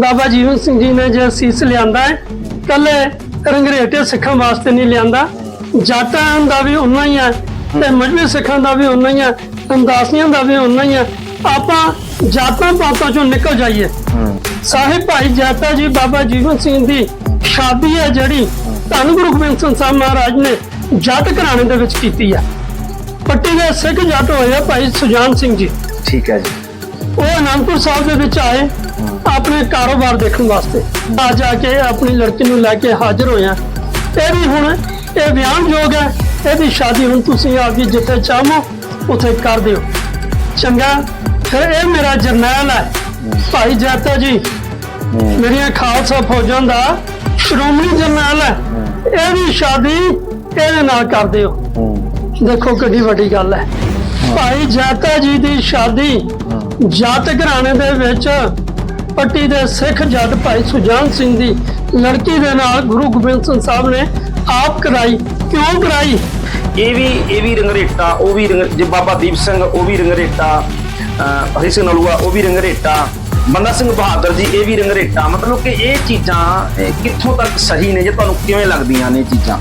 ਬਾਬਾ ਜੀਵਨ ਸਿੰਘ ਜੀ ਨੇ ਜੇ ਸੀਸ ਲਿਆਂਦਾ ਹੈ ਕੱਲੇ ਰੰਗਰੇਟੇ ਸਿੱਖਾਂ ਵਾਸਤੇ ਨਹੀਂ ਲਿਆਂਦਾ। ਜਾਟਾਂ ਦਾ ਵੀ ਉਨਾ ਹੀ ਹੈ ਤੇ ਮਜਬੀ ਸਿੱਖਾਂ ਦਾ ਵੀ ਉਨਾ ਹੀ ਹੈ ਅੰਦਾਸੀਆਂ ਦਾ ਵੀ ਉਨਾ ਹੀ ਹੈ। ਆਪਾਂ ਜਾਤਾਂ ਪਾਤਾਂ ਚੋਂ ਨਿਕਲ ਜਾਈਏ। ਸਾਹਿਬ ਭਾਈ ਜਾਤਾ ਜੀ ਬਾਬਾ ਜੀਵਨ ਸਿੰਘ ਦੀ ਸ਼ਾਦੀ ਹੈ ਜਿਹੜੀ ਧੰਨ ਗੁਰੂ ਗੋਬਿੰਦ ਸਿੰਘ ਸਾਹਿਬ ਮਹਾਰਾਜ ਨੇ ਜੱਟ ਘਰਾਣੇ ਦੇ ਵਿੱਚ ਕੀਤੀ ਹੈ ਪੱਟੀ ਦੇ ਸਿੱਖ ਜੱਟ ਹੋਏ ਆ ਭਾਈ ਸੁਜਾਨ ਸਿੰਘ ਜੀ। ਠੀਕ ਹੈ ਜੀ। ਉਹ ਅਨੰਦਪੁਰ ਸਾਹਿਬ ਦੇ ਵਿੱਚ ਆਏ। ਆਪਣੇ ਕਾਰੋਬਾਰ ਦੇਖਣ ਵਾਸਤੇ। ਆ ਜਾ ਕੇ ਆਪਣੀ ਲੜਕੀ ਨੂੰ ਲੈ ਕੇ ਹਾਜ਼ਰ ਹੋਇਆ। ਇਹ ਵੀ ਹੁਣ ਇਹ ਬਿਆਨਯੋਗ ਹੈ। ਇਹਦੀ ਸ਼ਾਦੀ ਹੁਣ ਤੁਸੀਂ ਆ ਕੇ ਜਿੱਥੇ ਚਾਹੋ ਉੱਥੇ ਕਰ ਦਿਓ। ਚੰਗਾ? ਫਿਰ ਇਹ ਮੇਰਾ ਜਰਨੈਲ ਹੈ। ਭਾਈ ਜਾਤਾ ਜੀ ਮੇਰੀਆਂ ਖਾਲਸਾ ਫੌਜਾਂ ਦਾ ਸ਼੍ਰੋਮਣੀ ਜਰਨੈਲ ਹੈ। ਇਹਦੀ ਸ਼ਾਦੀ ਇਹਦੇ ਨਾਲ ਕਰ ਦਿਓ। ਦੇਖੋ ਕਿੰਨੀ ਵੱਡੀ ਗੱਲ ਹੈ। ਭਾਈ ਜਾਤਾ ਜੀ ਦੀ ਸ਼ਾਦੀ ਜੱਟ ਘਰਾਣੇ ਦੇ ਵਿੱਚ ਪੱਟੀ ਦੇ ਸਿੱਖ ਜੱਟ ਭਾਈ ਸੁਜਾਨ ਸਿੰਘ ਦੀ ਲੜਕੀ ਦੇ ਨਾਲ ਗੁਰੂ ਗੋਬਿੰਦ ਸਿੰਘ ਸਾਹਿਬ ਨੇ ਆਪ ਕਰਾਈ ਕਿਉਂ ਕਰਾਈ? ਇਹ ਵੀ ਇਹ ਵੀ ਰੰਗਰੇਟਾ ਉਹ ਵੀ ਜੇ ਬਾਬਾ ਦੀਪ ਸਿੰਘ ਉਹ ਵੀ ਰੰਗਰੇਟਾ ਹਰੀ ਸਿੰਘ ਨਲੂਆ ਉਹ ਵੀ ਰੰਗਰੇਟਾ ਬੰਦਾ ਸਿੰਘ ਬਹਾਦਰ ਜੀ ਇਹ ਵੀ ਰੰਗਰੇਟਾ। ਮਤਲਬ ਕਿ ਇਹ ਚੀਜ਼ਾਂ ਕਿੱਥੋਂ ਤੱਕ ਸਹੀ ਨੇ ਜੇ ਤੁਹਾਨੂੰ ਕਿਵੇਂ ਲੱਗਦੀਆਂ ਨੇ ਇਹ ਚੀਜ਼ਾਂ?